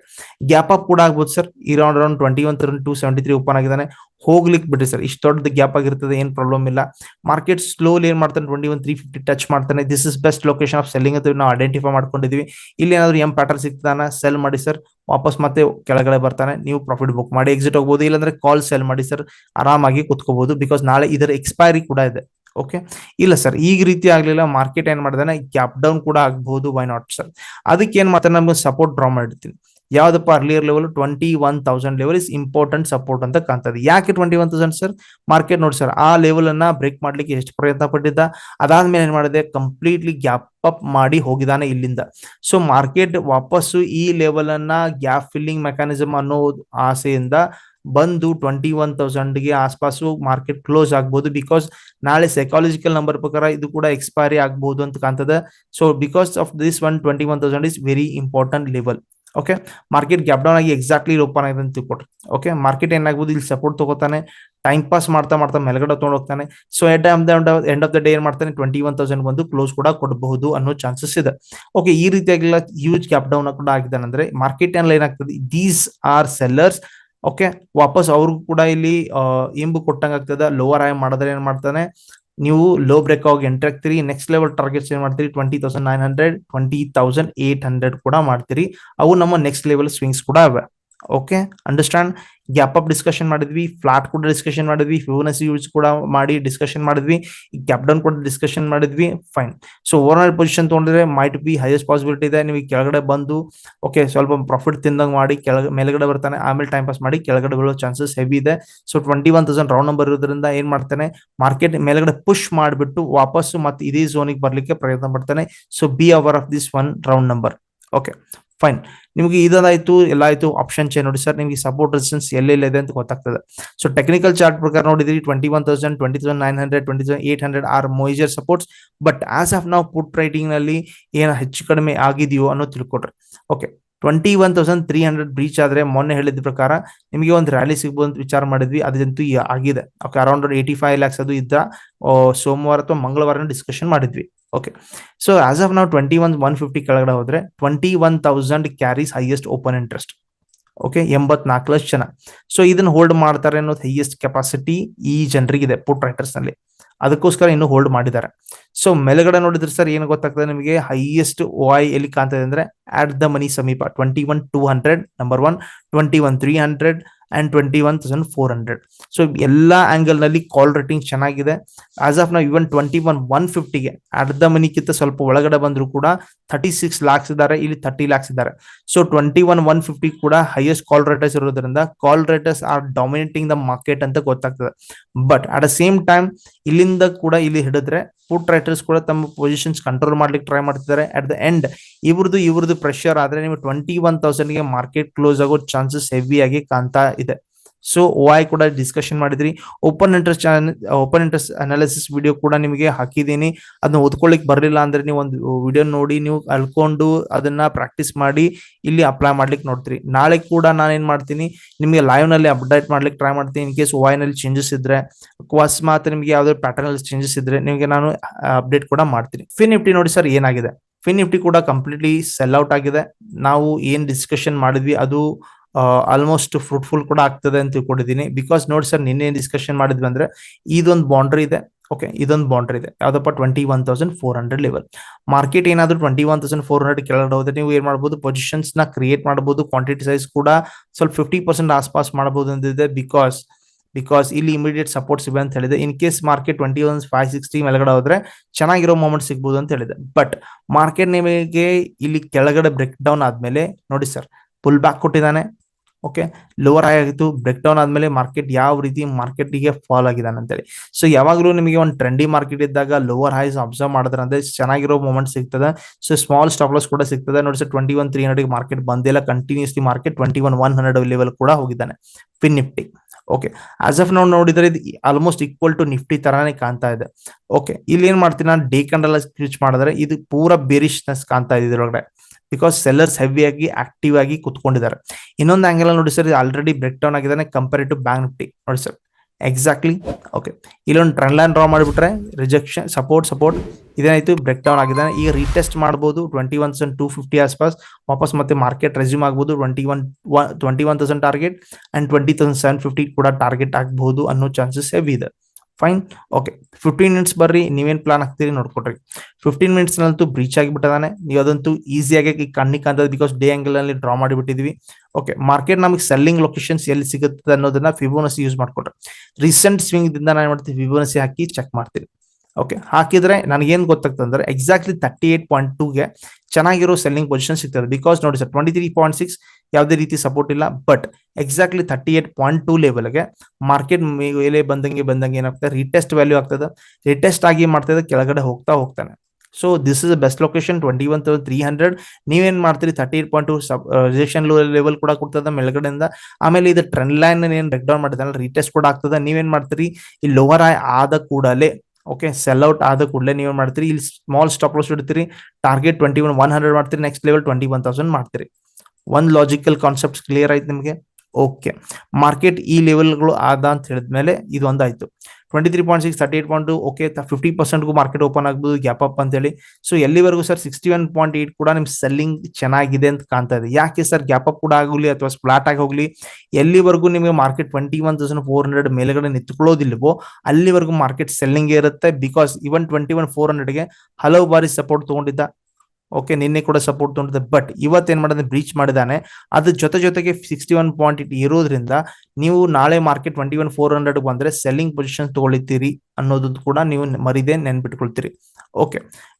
gap up ಕೂಡ ಆಗ್ಬೋದು ಸರ್ ಈ round around twenty one thousand two seventy three open ಆಗಿದ್ದಾನೆ. ಹೋಗ್ಲಿಕ್ಕೆ ಬಿಡ್ರಿ ಸರ್ ಇಷ್ಟು ದೊಡ್ಡ ಗ್ಯಾಪ್ ಆಗಿರ್ತದೆ, ಏನು ಪ್ರಾಬ್ಲಮ್ ಇಲ್ಲ. ಮಾರ್ಕೆಟ್ ಸ್ಲೋಲಿ ಏನ್ ಮಾಡ್ತಾನೆ twenty one three fifty touch ಮಾಡ್ತಾನೆ. This is best location of selling ಅಂತ ನಾವು ಐಡೆಂಟಿಫೈ ಮಾಡ್ಕೊಂಡಿದ್ವಿ. ಇಲ್ಲಿ ಏನಾದ್ರು ಎಂ ಪ್ಯಾಟರ್ನ್ ಸಿಗ್ತಾನ ಸೆಲ್ ಮಾಡಿ ಸರ್ ವಾಪಸ್ ಮತ್ತೆ ಕೆಳಗಡೆ ಬರ್ತಾನೆ. ನೀವು ಪ್ರಾಫಿಟ್ ಬುಕ್ ಮಾಡಿ ಎಕ್ಸಿಟ್ ಹೋಗ್ಬೋದು. ಇಲ್ಲಾಂದ್ರೆ ಕಾಲ್ ಸೆಲ್ ಮಾಡಿ ಸರ್ ಆರಾಮಾಗಿ ಕುತ್ಕೋಬಹುದು ಬಿಕಾಸ್ ನಾಳೆ ಇದರ ಎಕ್ಸ್ಪೈರಿ ಕೂಡ ಇದೆ. ಓಕೆ ಇಲ್ಲ ಸರ್ ಈಗ ರೀತಿ ಆಗ್ಲಿಲ್ಲ. ಮಾರ್ಕೆಟ್ ಏನ್ ಮಾಡಿದಾನೆ? ಗ್ಯಾಪ್ ಡೌನ್ ಕೂಡ ಆಗ್ಬಹುದು ವೈ ನಾಟ್ ಸರ್ ಅದಕ್ಕೆ ಏನ್ ಮಾಡ್ತಾನೆ? ನಮ್ಗೆ ಸಪೋರ್ಟ್ ಡ್ರಾ ಮಾಡಿರ್ತೀನಿ. ಯಾವ್ದಪ್ಪ earlier level twenty one thousand level is important support ಅಂತ ಕಾಣ್ತದೆ. ಯಾಕೆ twenty one thousand sir market ನೋಡಿ ಸರ್ ಆ ಲೆವೆಲ್ ಅನ್ನ ಬ್ರೇಕ್ ಮಾಡ್ಲಿಕ್ಕೆ ಎಷ್ಟು ಪ್ರಯತ್ನ ಪಟ್ಟಿದ್ದ? ಅದಾದ್ಮೇಲೆ ಏನ್ ಮಾಡಿದೆ? ಕಂಪ್ಲೀಟ್ಲಿ ಗ್ಯಾಪ್ ಅಪ್ ಮಾಡಿ ಹೋಗಿದಾನೆ ಇಲ್ಲಿಂದ. ಸೊ ಮಾರ್ಕೆಟ್ ವಾಪಸ್ಸು ಈ ಲೆವೆಲ್ ಅನ್ನ ಗ್ಯಾಪ್ ಫಿಲ್ಲಿಂಗ್ ಮೆಕ್ಯಾನಿಸಮ್ ಅನ್ನೋ ಆಸೆಯಿಂದ ಬಂದು ಟ್ವೆಂಟಿ ಒನ್ ತೌಸಂಡ್ಗೆ ಆಸ್ಪಾಸು ಮಾರ್ಕೆಟ್ ಕ್ಲೋಸ್ ಆಗ್ಬೋದು. ಬಿಕಾಸ್ ನಾಳೆ ಸೈಕಾಲಜಿಕಲ್ ನಂಬರ್ ಪ್ರಕಾರ ಇದು ಕೂಡ ಎಕ್ಸ್ಪೈರಿ ಆಗ್ಬಹುದು ಅಂತ ಕಾಣ್ತದೆ. So because of this one twenty one thousand is very important level okay market gap down ಆಗಿ ಎಕ್ಸಾಕ್ಟ್ಲಿ ಓಪನ್ ಆಗಿದೆ ಅಂತ ತಿಳ್ಕೊಟ್ರಿ. ಓಕೆ ಮಾರ್ಕೆಟ್ ಏನಾಗ್ಬೋದು ಇಲ್ಲಿ ಸಪೋರ್ಟ್ ತಗೋತಾನೆ ಟೈಮ್ ಪಾಸ್ ಮಾಡ್ತಾ ಮಾಡ್ತಾ ಮೇಲ್ಗಡೆ ತೊಗೊಂಡು ಹೋಗ್ತಾನೆ. So at end of the day ಏನ್ ಮಾಡ್ತಾನೆ? ಟ್ವೆಂಟಿ ಒನ್ ತೌಸಂಡ್ ಬಂದು ಕ್ಲೋಸ್ ಕೂಡ ಕೊಡಬಹುದು ಅನ್ನೋ ಚಾನ್ಸಸ್ ಇದೆ. ಓಕೆ ಈ ರೀತಿಯಾಗಿಲ್ಲ ಹ್ಯೂಜ್ ಗ್ಯಾಪ್ ಡೌನ್ ಕೂಡ ಆಗಿದ್ದಾನೆ ಅಂದ್ರೆ ಮಾರ್ಕೆಟ್ ಏನಲ್ಲಿ ಏನಾಗ್ತದೆ ದೀಸ್ ಆರ್ ಸೆಲ್ಲರ್ಸ್ ಓಕೆ ವಾಪಸ್ ಅವ್ರಿಗೂ ಕೂಡ ಇಲ್ಲಿ ಇಂಬು ಕೊಟ್ಟಂಗ ಆಗ್ತದ. ಲೋವರ್ ಆಯ್ ಮಾಡಿದ್ರೆ ಏನ್ ಮಾಡ್ತಾನೆ? ನೀವು ಲೋ ಬ್ರೇಕ್ ಆಗಿ ಎಂಟ್ರಿ ಆಗ್ತೀರಿ ನೆಕ್ಸ್ಟ್ ಲೆವೆಲ್ ಟಾರ್ಗೆಟ್ಸ್ ಏನ್ ಮಾಡ್ತೀರಿ? Twenty thousand nine hundred twenty thousand eight hundred ಕೂಡ ಮಾಡ್ತೀರಿ. ಅವು ನಮ್ಮ ನೆಕ್ಸ್ಟ್ ಲೆವೆಲ್ ಸ್ವಿಂಗ್ಸ್ ಕೂಡ ಅವೆ okay understand gap up discussion ಮಾಡಿದ್ವಿ ಫ್ಲಾಟ್ ಕೂಡ ಡಿಸ್ಕಷನ್ ಮಾಡಿದ್ವಿ ಫ್ಯೂನಸ್ ಯೂಸ್ ಕೂಡ ಮಾಡಿ ಡಿಸ್ಕಷನ್ ಮಾಡಿದ್ವಿ ಗ್ಯಾಪ್ ಡೌನ್ ಕೂಡ ಡಿಸ್ಕಷನ್ ಮಾಡಿದ್ವಿ fine so over all position ತೊಗೊಂಡ್ರೆ ಮೈಟ್ ಬಿ ಹೈಯೆಸ್ಟ್ ಪಾಸಿಬಿಲಿಟಿ ಇದೆ ನೀವು ಕೆಳಗಡೆ ಬಂದು ಓಕೆ ಸ್ವಲ್ಪ ಪ್ರಾಫಿಟ್ ತಿಂದಂಗೆ ಮಾಡಿ, ಕೆಳಗೆ, ಮೇಲ್ಗಡೆ ಬರ್ತಾನೆ, ಆಮೇಲೆ ಟೈಮ್ ಪಾಸ್ ಮಾಡಿ ಕೆಳಗಡೆ ಬೀಳೋ ಚಾನ್ಸಸ್ ಹೆವಿ ಇದೆ. So twenty one thousand round number ಇರೋದ್ರಿಂದ ಏನ್ ಮಾಡ್ತಾನೆ ಮಾರ್ಕೆಟ್ ಮೇಲ್ಗಡೆ ಪುಷ್ ಮಾಡಿಬಿಟ್ಟು ವಾಪಸ್ಸು ಮತ್ತೆ ಇದೇ ಝೋನಿಗೆ ಬರಲಿಕ್ಕೆ ಪ್ರಯತ್ನ ಪಡ್ತಾನೆ. So be aware of this one round number okay fine ನಿಮಗೆ ಇದಾಯ್ತು ಎಲ್ಲ ಆಯ್ತು ಆಪ್ಷನ್ ಚೇ ನೋಡಿ ಸರ್ ನಿಮಗೆ ಸಪೋರ್ಟ್ ರೆಸಿಸ್ಟೆನ್ಸ್ ಎಲ್ಲೆಲ್ಲಿದೆ ಅಂತ ಗೊತ್ತಾಗ್ತದೆ. ಸೊ ಟೆಕ್ನಿಕಲ್ ಚಾರ್ಟ್ ಪ್ರಕಾರ ನೋಡಿದ್ರಿ twenty one thousand twenty thousand nine hundred twenty thousand eight hundred are major supports but as of ನಾವು ಪುಟ್ ರೈಟಿಂಗ್ನಲ್ಲಿ ಏನು ಹೆಚ್ಚು ಕಡಿಮೆ ಆಗಿದೆಯೋ ಅನ್ನೋ ತಿಳ್ಕೊಡ್ರಿ. Okay twenty one thousand three hundred breach ಆದ್ರೆ ಮೊನ್ನೆ ಹೇಳಿದ ಪ್ರಕಾರ ನಿಮಗೆ ಒಂದು ರ್ಯಾಲಿ ಸಿಗ್ಬೋದು ಅಂತ ವಿಚಾರ ಮಾಡಿದ್ವಿ. ಅದಂತೂ ಆಗಿದೆ. Okay around eighty five lakhs ಅದು ಇದ್ದ ಸೋಮವಾರ ಅಥವಾ ಮಂಗಳವಾರ ಡಿಸ್ಕಷನ್ ಮಾಡಿದ್ವಿ. ಓಕೆ ಸೊ ಆಸ್ ಆಫ್ ನಾವು ಟ್ವೆಂಟಿ ಒನ್ ಒನ್ ಫಿಫ್ಟಿ ಕೆಳಗಡೆ ಹೋದ್ರೆ twenty one thousand carries highest open interest okay ಎಂಬತ್ನಾಲ್ಕು ಲಕ್ಷ ಜನ. ಸೊ ಇದನ್ನ ಹೋಲ್ಡ್ ಮಾಡ್ತಾರೆ ಅನ್ನೋದು ಹೈಯೆಸ್ಟ್ ಕೆಪಾಸಿಟಿ ಈ ಜನರಿಗಿದೆ ಪುಟ್ ರೈಟರ್ಸ್ನಲ್ಲಿ. ಅದಕ್ಕೋಸ್ಕರ ಇನ್ನು ಹೋಲ್ಡ್ ಮಾಡಿದ್ದಾರೆ. ಸೊ ಮೇಲ್ಗಡೆ ನೋಡಿದ್ರೆ ಸರ್ ಏನು ಗೊತ್ತಾಗ್ತದೆ ನಿಮಗೆ? ಹೈಯೆಸ್ಟ್ ವಾಯ್ ಎಲ್ಲಿ ಕಾಣ್ತದೆ ಅಂದ್ರೆ ಆಟ್ ದ ಮನಿ ಸಮೀಪ twenty one two hundred number one twenty one three hundred and twenty one thousand four hundred so ಎಲ್ಲ ಆಂಗಲ್ನಲ್ಲಿ ಕಾಲ್ ರೇಟಿಂಗ್ ಚೆನ್ನಾಗಿದೆ. ಆಸ್ ಆಫ್ ನಾವು ಇವನ್ ಟ್ವೆಂಟಿ ಒನ್ ಒನ್ ಫಿಫ್ಟಿಗೆ ಅರ್ಧ ಮನಿಕ್ಕಿಂತ ಸ್ವಲ್ಪ ಒಳಗಡೆ ಬಂದ್ರು ಕೂಡ ಥರ್ಟಿ ಸಿಕ್ಸ್ ಲ್ಯಾಕ್ಸ್ ಇದಾರೆ, ಇಲ್ಲಿ ಥರ್ಟಿ ಲ್ಯಾಕ್ಸ್ ಇದ್ದಾರೆ so twenty one one fifty ಕೂಡ ಹೈಯೆಸ್ಟ್ ಕಾಲ್ ರೇಟರ್ಸ್ ಇರೋದ್ರಿಂದ call writers are dominating the market ಅಂತ ಗೊತ್ತಾಗ್ತದೆ. But at the same time ಇಲ್ಲಿಂದ ಕೂಡ ಇಲ್ಲಿ ಹಿಡಿದ್ರೆ ಪುಟ್ ರೈಟರ್ಸ್ ಕೂಡ ತಮ್ಮ ಪೊಸಿಷನ್ಸ್ ಕಂಟ್ರೋಲ್ ಮಾಡ್ಲಿಕ್ಕೆ ಟ್ರೈ ಮಾಡ್ತಿದ್ದಾರೆ. ಅಟ್ ದ ಎಂಡ್ ಇವ್ರದ್ದು ಇವ್ರದ್ದು ಪ್ರೆಷರ್ ಆದ್ರೆ ನೀವು ಟ್ವೆಂಟಿ ಒನ್ ತೌಸಂಡ್ಗೆ ಮಾರ್ಕೆಟ್ ಕ್ಲೋಸ್ ಆಗೋ ಚಾನ್ಸಸ್ ಹೆವಿ ಆಗಿ ಕಾಣ್ತಾ ಇದೆ. ಸೊ ವಾಯ್ ಕೂಡ ಡಿಸ್ಕಷನ್ ಮಾಡಿದ್ರಿ. Open interest open interest analysis video ಕೂಡ ನಿಮಗೆ ಹಾಕಿದ್ದೀನಿ. ಅದನ್ನ ಓದ್ಕೊಳ್ಳಿಕ್ ಬರಲಿಲ್ಲ ಅಂದ್ರೆ ನೀವು ಒಂದು ವಿಡಿಯೋ ನೋಡಿ, ನೀವು ಅಳ್ಕೊಂಡು ಅದನ್ನ ಪ್ರಾಕ್ಟೀಸ್ ಮಾಡಿ ಇಲ್ಲಿ ಅಪ್ಲೈ ಮಾಡ್ಲಿಕ್ಕೆ ನೋಡ್ತೀರಿ. ನಾಳೆ ಕೂಡ ನಾನು ಏನ್ ಮಾಡ್ತೀನಿ, ನಿಮಗೆ ಲೈವ್ನಲ್ಲಿ ಅಪ್ಡೇಟ್ ಮಾಡ್ಲಿಕ್ಕೆ ಟ್ರೈ ಮಾಡ್ತೀನಿ ಇನ್ ಕೇಸ್ ವಾಯ್ನಲ್ಲಿ ಚೇಂಜಸ್ ಇದ್ರೆ. ಅಕಸ್ಮಾತ್ ನಿಮಗೆ ಯಾವ್ದಾದ್ರು ಪ್ಯಾಟರ್ನ್ ಅಲ್ಲಿ ಚೇಂಜಸ್ ಇದ್ರೆ ನಿಮಗೆ ನಾನು ಅಪ್ಡೇಟ್ ಕೂಡ ಮಾಡ್ತೀನಿ. ಫಿನ್ ನಿಫ್ಟಿ ನೋಡಿ ಸರ್ ಏನಾಗಿದೆ? ಫಿನ್ ನಿಫ್ಟಿ ಕೂಡ ಕಂಪ್ಲೀಟ್ಲಿ ಸೆಲ್ ಔಟ್ ಆಗಿದೆ. ನಾವು ಏನ್ ಡಿಸ್ಕಷನ್ ಮಾಡಿದ್ವಿ ಅದು ಆಲ್ಮೋಸ್ಟ್ ಫ್ರೂಟ್ಫುಲ್ ಕೂಡ ಆಗ್ತದೆ ಅಂತ ತಿಳ್ಕೊಂಡಿದ್ದೀನಿ. ಬಿಕಾಸ್ ನೋಡಿ ಸರ್ ನಿನ್ನೆ ಡಿಸ್ಕಷನ್ ಮಾಡಿದ್ವಿ ಅಂದ್ರೆ ಇದೊಂದು ಬೌಂಡ್ರಿ ಇದೆ. ಓಕೆ ಇದೊಂದು ಬೌಂಡ್ರಿ ಇದೆ. ಯಾವ್ದಪ್ಪ? Twenty one thousand four hundred level market ಏನಾದ್ರು twenty one thousand four hundred ಕೆಳಗಡೆ ಹೋದ್ರೆ ನೀವು ಏನ್ ಮಾಡಬಹುದು ಪೊಸಿಷನ್ಸ್ನ ಕ್ರಿಯೇಟ್ ಮಾಡಬಹುದು ಕ್ವಾಂಟಿಟಿ ಸೈಜ್ ಕೂಡ ಸ್ವಲ್ಪ ಫಿಫ್ಟಿ ಪರ್ಸೆಂಟ್ ಆಸ್ಪಾಸ್ ಮಾಡಬಹುದು ಅಂತಿದೆ. ಬಿಕಾಸ್ ಬಿಕಾಸ್ ಇಲ್ಲಿ ಇಮಿಡಿಯೇಟ್ ಸಪೋರ್ಟ್ ಇವೆ ಅಂತ ಹೇಳಿದೆ. In case market twenty one five sixty ಮೇಲ್ಗಡೆ ಹೋದ್ರೆ ಚೆನ್ನಾಗಿರೋ ಮೂಮೆಂಟ್ ಸಿಗ್ಬೋದು ಅಂತ ಹೇಳಿದೆ. ಬಟ್ ಮಾರ್ಕೆಟ್ ನಿಮಗೆ ಇಲ್ಲಿ ಕೆಳಗಡೆ ಬ್ರೇಕ್ ಡೌನ್ ಆದ್ಮೇಲೆ ನೋಡಿ ಸರ್ ಪುಲ್ ಬ್ಯಾಕ್ ಕೊಟ್ಟಿದ್ದಾನೆ. ಓಕೆ ಲೋವರ್ ಆಗಿತ್ತು ಬ್ರೇಕ್ ಡೌನ್ ಆದ್ಮೇಲೆ ಮಾರ್ಕೆಟ್ ಯಾವ ರೀತಿ ಮಾರ್ಕೆಟಿಗೆ ಫಾಲ್ ಆಗಿದಾನೆ ಅಂತೇಳಿ. ಸೊ ಯಾವಾಗಲೂ ನಿಮಗೆ ಒಂದು ಟ್ರೆಂಡಿ ಮಾರ್ಕೆಟ್ ಇದ್ದಾಗ ಲೋವರ್ ಹೈಸ್ ಅಬ್ಸರ್ವ್ ಮಾಡಿದ್ರೆ ಅಂದ್ರೆ ಚೆನ್ನಾಗಿರೋ ಮೂಮೆಂಟ್ ಸಿಗ್ತದೆ. ಸೊ ಸ್ಮಾಲ್ ಸ್ಟಾಪ್ ಲಾಸ್ ಕೂಡ ಸಿಗ್ತದೆ. ನೋಡಿ sir twenty one three hundred market ಬಂದಿಲ್ಲ. Continuously market twenty one one hundred level ಕೂಡ ಹೋಗಿದ್ದಾನೆ. Fin Nifty okay as of ನಾವು ನೋಡಿದ್ರೆ ಇದು ಆಲ್ಮೋಸ್ಟ್ ಈಕ್ವಲ್ ಟು ನಿಫ್ಟಿ ತರಾನೇ ಕಾಣ್ತಾ ಇದೆ. ಓಕೆ ಇಲ್ಲಿ ಏನ್ ಮಾಡ್ತೀನಿ ನಾನು? ಡೇ ಕಂಡಲ್ ಸ್ವಿಚ್ ಮಾಡಿದ್ರೆ ಇದು ಪೂರಾ ಬೇರಿಶ್ನೆಸ್ ಕಾಣ್ತಾ ಇದೆ ಇದ್ರೊಳಗಡೆ. ಬಿಕಾಸ್ ಸೆಲ್ಲರ್ಸ್ ಹೆವಿಯಾಗಿ ಆಕ್ಟಿವ್ ಆಗಿ ಕುತ್ಕೊಂಡಿದ್ದಾರೆ. ಇನ್ನೊಂದು ಆಂಗಲ್ ನೋಡಿ ಸರ್ ಆಲ್ರೆಡಿ ಬ್ರೇಕ್ ಡೌನ್ ಆಗಿದ್ದಾನೆ ಕಂಪೇರ್ ಟು ಬ್ಯಾಂಕ್ ನಿಫ್ಟಿ ನೋಡಿ ಸರ್ ಎಕ್ಸಾಕ್ಟ್ಲಿ ಓಕೆ ಇಲ್ಲೊಂದು ಟ್ರೆಂಡ್ ಲೈನ್ ಡ್ರಾ ಮಾಡಿಬಿಟ್ರೆ ರಿಜೆಕ್ಷನ್ ಸಪೋರ್ಟ್ ಸಪೋರ್ಟ್ ಇದೇನಾಯ್ತು? ಬ್ರೇಕ್ ಡೌನ್ ಆಗಿದ್ದಾನೆ. ಈಗ ರೀಟೆಸ್ಟ್ ಮಾಡ್ಬೋದು twenty one thousand two fifty ಆಸ್ಪಾಸ್. ವಾಪಸ್ ಮತ್ತೆ ಮಾರ್ಕೆಟ್ ರೆಸ್ಯೂಮ್ ಆಗ್ಬೋದು twenty one twenty one thousand target and twenty thousand seven fifty ಕೂಡ ಟಾರ್ಗೆಟ್ ಆಗಬಹುದು ಅನ್ನೋ ಚಾನ್ಸಸ್ ಹೆವಿ ಇದೆ. ಫೈನ್ ಓಕೆ ಫಿಫ್ಟೀನ್ ಮಿನಿಟ್ಸ್ ಬರ್ರಿ, ನೀವೇನ್ ಪ್ಲಾನ್ ಹಾಕ್ತೀರಿ ನೋಡ್ಕೊಡ್ರಿ ಫಿಫ್ಟೀನ್ ಮಿನಿಟ್ಸ್ ನಲ್ಲಂತೂ ಬ್ರೀಚ್ ಆಗಿಬಿಟ್ಟದಾನೆ. ನೀವು ಅದಂತೂ ಈಸಿಯಾಗಿ ಈ ಕಣ್ಣಿಗೆ ಕಾಣ್ತದೆ ಬಿಕಾಸ್ ಡೇ ಆಂಗಲ್ ಅಲ್ಲಿ ಡ್ರಾ ಮಾಡಿಬಿಟ್ಟಿದ್ವಿ. ಓಕೆ ಮಾರ್ಕೆಟ್ ನಮಗೆ ಸೆಲ್ಲಿಂಗ್ ಲೊಕೇಶನ್ಸ್ ಎಲ್ಲಿ ಸಿಗುತ್ತೆ ಅನ್ನೋದನ್ನ ಫಿಬೋನಸಿ ಯೂಸ್ ಮಾಡ್ಕೊಡ್ರಿ ರೀಸೆಂಟ್ ಸ್ವಿಂಗ್ ದಿಂದ ನಾನು ಮಾಡ್ತೀನಿ? ಮಾಡ್ತೀವಿ ಫಿಬೋನಸಿ ಹಾಕಿ ಚೆಕ್ ಮಾಡ್ತೀವಿ ಓಕೆ ಹಾಕಿದ್ರೆ ನನಗೇನು ಗೊತ್ತಾಗ್ತದೆ ಅಂದ್ರೆ ಎಕ್ಸಾಕ್ಟ್ಲಿ ತರ್ಟಿ ಏಟ್ ಪಾಯಿಂಟ್ ಟೂಗೆ ಚೆನ್ನಾಗಿರೋ ಸೆಲ್ಲಿಂಗ್ ಪೊಸಿಷನ್ ಸಿಗ್ತದೆ. ಬಿಕಾಸ್ ನೋಡಿ sir twenty three point six ಯಾವುದೇ ರೀತಿ ಸಪೋರ್ಟ್ ಇಲ್ಲ. But exactly thirty eight point two ಲೆವೆಲ್ಗೆ ಮಾರ್ಕೆಟ್ ಮೇಲೆ ಬಂದಂಗೆ ಬಂದಂಗೆ ಏನಾಗ್ತದೆ? ರಿಟೆಸ್ಟ್ ವ್ಯಾಲ್ಯೂ ಆಗ್ತದೆ. ರಿಟೆಸ್ಟ್ ಆಗಿ ಮಾಡ್ತದೆ ಕೆಳಗಡೆ ಹೋಗ್ತಾ ಹೋಗ್ತಾನೆ. So this is best location twenty one thousand three hundred ನೀವೇನ್ ಮಾಡ್ತೀರಿ? Thirty eight point two rejection level ಕೂಡ ಕೊಡ್ತದೆ ಮೇಲ್ಗಡೆಯಿಂದ. ಆಮೇಲೆ ಇದು ಟ್ರೆಂಡ್ ಲೈನ್ ಏನ್ ಬ್ರೇಕ್ ಡೌನ್ ಮಾಡಿದಾನೆ ರಿಟೆಸ್ಟ್ ಕೂಡ ಆಗ್ತದೆ. ನೀವೇನ್ ಮಾಡ್ತೀರಿ? ಈ ಲೋವರ್ ಆಯ್ ಆದ ಕೂಡಲೇ ಓಕೆ ಸೆಲ್ ಔಟ್ ಆದ ಕೂಡಲೇ ನೀವೇನ್ ಮಾಡ್ತೀರಿ? ಇಲ್ಲಿ small stop loss ಇಡ್ತೀರಿ. Target twenty one one hundred ಮಾಡ್ತೀರಿ. Next level twenty one thousand ಮಾಡ್ತೀರಿ. ಒಂದ್ ಲಾಜಿಕಲ್ ಕಾನ್ಸೆಪ್ಟ್ ಕ್ಲಿಯರ್ ಆಯ್ತು ನಿಮಗೆ? ಓಕೆ ಮಾರ್ಕೆಟ್ ಈ ಲೆವೆಲ್ಗಳು ಆದ ಅಂತ ಹೇಳಿದ್ಮೇಲೆ ಇದು ಒಂದಾಯ್ತು. Twenty three point six thirty eight point okay fifty ಪರ್ಸೆಂಟ್ಗೂ market open ಆಗ್ಬೋದು ಗ್ಯಾಪ್ ಅಪ್ ಅಂತೇಳಿ ಸೊ ಎಲ್ಲಿವರೆಗೂ sir sixty one point eight ಕೂಡ ನಿಮ್ ಸೆಲ್ಲಿಂಗ್ ಚೆನ್ನಾಗಿದೆ ಅಂತ ಕಾಣ್ತಾ ಇದೆ. ಯಾಕೆ ಸರ್ ಗ್ಯಾಪ್ ಅಪ್ ಕೂಡ ಆಗಲಿ ಅಥವಾ ಫ್ಲಾಟ್ ಆಗಿ ಹೋಗ್ಲಿ? ಎಲ್ಲಿವರೆಗೂ ನಿಮಗೆ market twenty one thousand four hundred ಮೇಲೆಗಡೆ ನಿಂತ್ಕೊಳ್ಳೋದಿಲ್ವೋ, ಅಲ್ಲಿವರೆಗೂ ಮಾರ್ಕೆಟ್ ಸೆಲ್ಲಿಂಗ್ ಇರುತ್ತೆ. Because even twenty one four ಹಂಡ್ರೆಡ್ಗೆ ಹಲವು ಬಾರಿ ಸಪೋರ್ಟ್ ತಗೊಂಡಿದ್ದ ಓಕೆ ನಿನ್ನೆ ಕೂಡ ಸಪೋರ್ಟ್ ತೊಗೊಂಡಿದೆ ಬಟ್ ಇವತ್ತೇನ್ ಮಾಡಿದ್ರೆ ಬ್ರೀಚ್ ಮಾಡಿದಾನೆ. ಅದ್ರ ಜೊತೆ ಜೊತೆಗೆ ಸಿಕ್ಸ್ಟಿ ಒನ್ ಪಾಯಿಂಟ್ ಇರೋದ್ರಿಂದ ನೀವು ನಾಳೆ market twenty one four hundred ಬಂದ್ರೆ ಸೆಲ್ಲಿಂಗ್ ಪೊಸಿಷನ್ ತಗೊಳಿತೀರಿ ಅನ್ನೋದು ಕೂಡ ನೀವು ಮರಿದೆ ನೆನ್ಪಿಟ್ಕೊಳ್ತೀರಿ. ಓಕೆ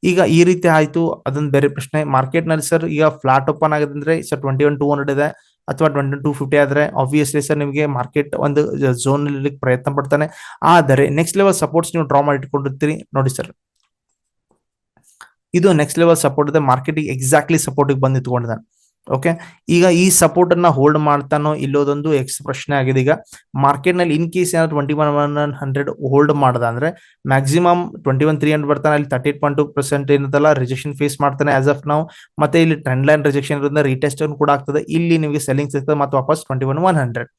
ಈಗ ಈ ರೀತಿ ಆಯ್ತು. ಅದೊಂದು ಬೇರೆ ಪ್ರಶ್ನೆ. ಮಾರ್ಕೆಟ್ನಲ್ಲಿ ಸರ್ ಈಗ ಫ್ಲಾಟ್ ಓಪನ್ ಆಗಿದೆ ಅಂದ್ರೆ sir twenty one two hundred ಇದೆ ಅಥವಾ ಟ್ವೆಂಟಿ ಟೂ ಫಿಫ್ಟಿ ಆದ್ರೆ ಆಬ್ವಿಯಸ್ಲಿ ಸರ್ ನಿಮಗೆ ಮಾರ್ಕೆಟ್ ಒಂದು ಝೋನ್ ಪ್ರಯತ್ನ ಪಡ್ತಾನೆ. ಆದರೆ ನೆಕ್ಸ್ಟ್ ಲೆವೆಲ್ ಸಪೋರ್ಟ್ಸ್ ನೀವು ಡ್ರಾ ಮಾಡಿ ಇಟ್ಕೊಂಡಿರ್ತೀರಿ. ನೋಡಿ ಸರ್ ಇದು ನೆಕ್ಸ್ಟ್ ಲೆವೆಲ್ ಸಪೋರ್ಟ್ ಇದೆ. ಮಾರ್ಕೆಟಿಗೆ ಎಕ್ಸಾಕ್ಟ್ಲಿ ಸಪೋರ್ಟಿಗೆ ಬಂದು ನಿಂತ್ಕೊಂಡಿದ್ದಾನೆ ಓಕೆ ಈಗ ಈ ಸಪೋರ್ಟ್ ಅನ್ನ ಹೋಲ್ಡ್ ಮಾಡ್ತಾನೋ ಇಲ್ಲೋದೊಂದು ಎಕ್ಸ್ ಪ್ರಶ್ನೆ ಆಗಿದೆ. ಈಗ ಮಾರ್ಕೆಟ್ನಲ್ಲಿ ಇನ್ ಕೇಸ್ ಏನಾದ್ರು twenty one one hundred hold ಮಾಡ್ದ ಅಂದ್ರೆ maximum twenty one three hundred ಬರ್ತಾನೆ. ಅಲ್ಲಿ thirty eight point two percent ಏನದಲ್ಲ ರಿಜೆಕ್ಷನ್ ಫೇಸ್ ಮಾಡ್ತಾನೆ ಆಸ್ ಆಫ್ ನಾವು ಮತ್ತೆ ಇಲ್ಲಿ ಟ್ರೆಂಡ್ ಲೈನ್ ರಿಜೆಕ್ಷನ್ ಇರೋದ್ರಿಂದ ರಿಟೆಸ್ಟ್ ಕೂಡ ಆಗ್ತದೆ. ಇಲ್ಲಿ ನಿಮಗೆ ಸೆಲ್ಲಿಂಗ್ ಸಿಗ್ತದೆ ಮತ್ತೆ ವಾಪಸ್ twenty one one hundred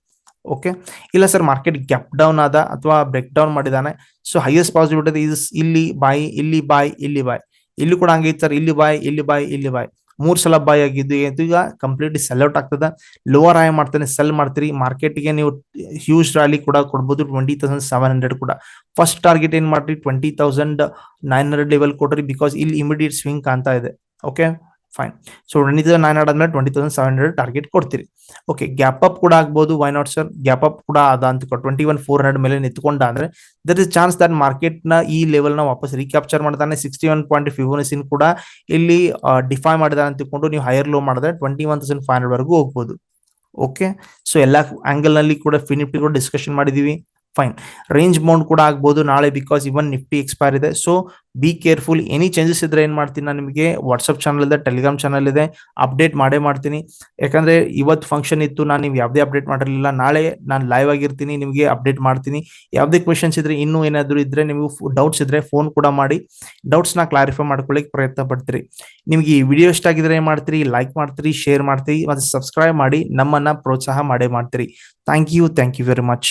okay ಇಲ್ಲ ಸರ್ ಮಾರ್ಕೆಟ್ ಗ್ಯಾಪ್ ಡೌನ್ ಆದ ಅಥವಾ ಬ್ರೇಕ್ ಡೌನ್ ಮಾಡಿದಾನೆ. ಸೊ ಹೈಯೆಸ್ಟ್ ಪಾಸಿಬಿಲಿಟಿ ಇಸ್ ಇಲ್ಲಿ ಬಾಯ್ ಇಲ್ಲಿ ಬಾಯ್ ಇಲ್ಲಿ ಬಾಯ್ ಇಲ್ಲಿ ಕೂಡ ಹಂಗೆ ಸರ್ ಇಲ್ಲಿ ಬಾಯ್ ಇಲ್ಲಿ ಬಾಯ್ ಇಲ್ಲಿ ಬಾಯ್. ಮೂರ್ ಸಲ ಬಾಯ್ ಆಗಿದ್ದು ಈಗ ಕಂಪ್ಲೀಟ್ಲಿ ಸೆಲ್ ಔಟ್ ಆಗ್ತದ. ಲೋವರ್ ಆಯ್ ಮಾಡ್ತಾನೆ ಸೆಲ್ ಮಾಡ್ತೀರಿ. ಮಾರ್ಕೆಟ್ಗೆ ನೀವು ಹ್ಯೂಜ್ ರ್ಯಾಲಿ ಕೂಡ ಕೊಡ್ಬೋದು ಟ್ವೆಂಟಿ ತೌಸಂಡ್ ಸೆವೆನ್ ಹಂಡ್ರೆಡ್ ಕೂಡ. ಫಸ್ಟ್ ಟಾರ್ಗೆಟ್ ಏನ್ ಮಾಡ್ರಿ? Twenty thousand nine hundred level ಕೊಡ್ರಿ ಬಿಕಾಸ್ ಇಲ್ಲಿ ಇಮಿಡಿಯೇಟ್ ಸ್ವಿಂಗ್ ಕಾಣ್ತಾ ಇದೆ. Okay fine so twenty thousand nine hundred ಆದ್ಮೇಲೆ twenty thousand seven hundred target ಕೊಡ್ತೀರಿ. ಓಕೆ ಗ್ಯಾಪ್ ಅಪ್ ಕೂಡ ಆಗ್ಬೋದು why not sir gap up ಕೂಡ ಅದ ಅಂತ ಟ್ವೆಂಟಿ ಒನ್ ಫೋರ್ ಹಂಡ್ರೆಡ್ ಮೇಲೆ ನಿಂತ್ಕೊಂಡ ಅಂದ್ರೆ ದರ್ ಇಸ್ ಚಾನ್ಸ್ ದಟ್ ಮಾರ್ಕೆಟ್ನ ಈ ಲೆವೆಲ್ನ ವಾಪಸ್ ರೀಕ್ಯಾಪ್ಚರ್ ಮಾಡ್ತಾನೆ. ಸಿಕ್ಸ್ಟಿ ಒನ್ ಪಾಯಿಂಟ್ ಫಿಬೋನಸಿನ್ ಕೂಡ ಇಲ್ಲಿ ಡಿಫೈ ಮಾಡಿದಾನೆ ತಿಳ್ಕೊಂಡು ನೀವು ಹೈಯರ್ ಲೋ ಮಾಡಿದ್ರೆ twenty one thousand five hundred ವರೆಗೂ ಹೋಗ್ಬೋದು. ಓಕೆ ಸೊ ಎಲ್ಲಾ ಆಂಗಲ್ನಲ್ಲಿ ಕೂಡ ಫಿನಿಫ್ಟಿ ಕೂಡ ಡಿಸ್ಕಷನ್ ಮಾಡಿದೀವಿ. ಫೈನ್ ರೇಂಜ್ ಬೌಂಡ್ ಕೂಡ ಆಗ್ಬೋದು ನಾಳೆ ಬಿಕಾಸ್ ಇವನ್ ನಿಫ್ಟಿ ಎಕ್ಸ್ಪೈರ್ ಇದೆ. So be careful any changes ಇದ್ರೆ ಏನ್ ಮಾಡ್ತೀನಿ ನಾನು ನಿಮಗೆ? ವಾಟ್ಸಪ್ ಚಾನಲ್ ಇದೆ ಟೆಲಿಗ್ರಾಮ್ ಚಾನಲ್ ಇದೆ. ಅಪ್ಡೇಟ್ ಮಾಡೇ ಮಾಡ್ತೀನಿ. ಯಾಕಂದ್ರೆ ಇವತ್ತು ಫಂಕ್ಷನ್ ಇತ್ತು, ನಾನು ನೀವು ಯಾವುದೇ ಅಪ್ಡೇಟ್ ಮಾಡಿರಲಿಲ್ಲ. ನಾಳೆ ನಾನು ಲೈವ್ ಆಗಿರ್ತೀನಿ, ನಿಮಗೆ ಅಪ್ಡೇಟ್ ಮಾಡ್ತೀನಿ. ಯಾವುದೇ ಕ್ವೆಶನ್ಸ್ ಇದ್ರೆ, ಇನ್ನೂ ಏನಾದರೂ ಇದ್ರೆ, ನಿಮಗೆ ಡೌಟ್ಸ್ ಇದ್ರೆ ಫೋನ್ ಕೂಡ ಮಾಡಿ. ಡೌಟ್ಸ್ನ ಕ್ಲಾರಿಫೈ ಮಾಡ್ಕೊಳ್ಳಿಕ್ಕೆ ಪ್ರಯತ್ನ ಪಡ್ತೀರಿ. ನಿಮಗೆ ಈ ವಿಡಿಯೋ ಇಷ್ಟ ಆಗಿದ್ರೆ ಏನ್ ಮಾಡ್ತೀರಿ? ಲೈಕ್ ಮಾಡ್ತೀರಿ ಶೇರ್ ಮಾಡ್ತೀರಿ. ಮತ್ತೆ ಸಬ್ಸ್ಕ್ರೈಬ್ ಮಾಡಿ ನಮ್ಮನ್ನ ಪ್ರೋತ್ಸಾಹ ಮಾಡೇ ಮಾಡ್ತೀರಿ. Thank you thank you very much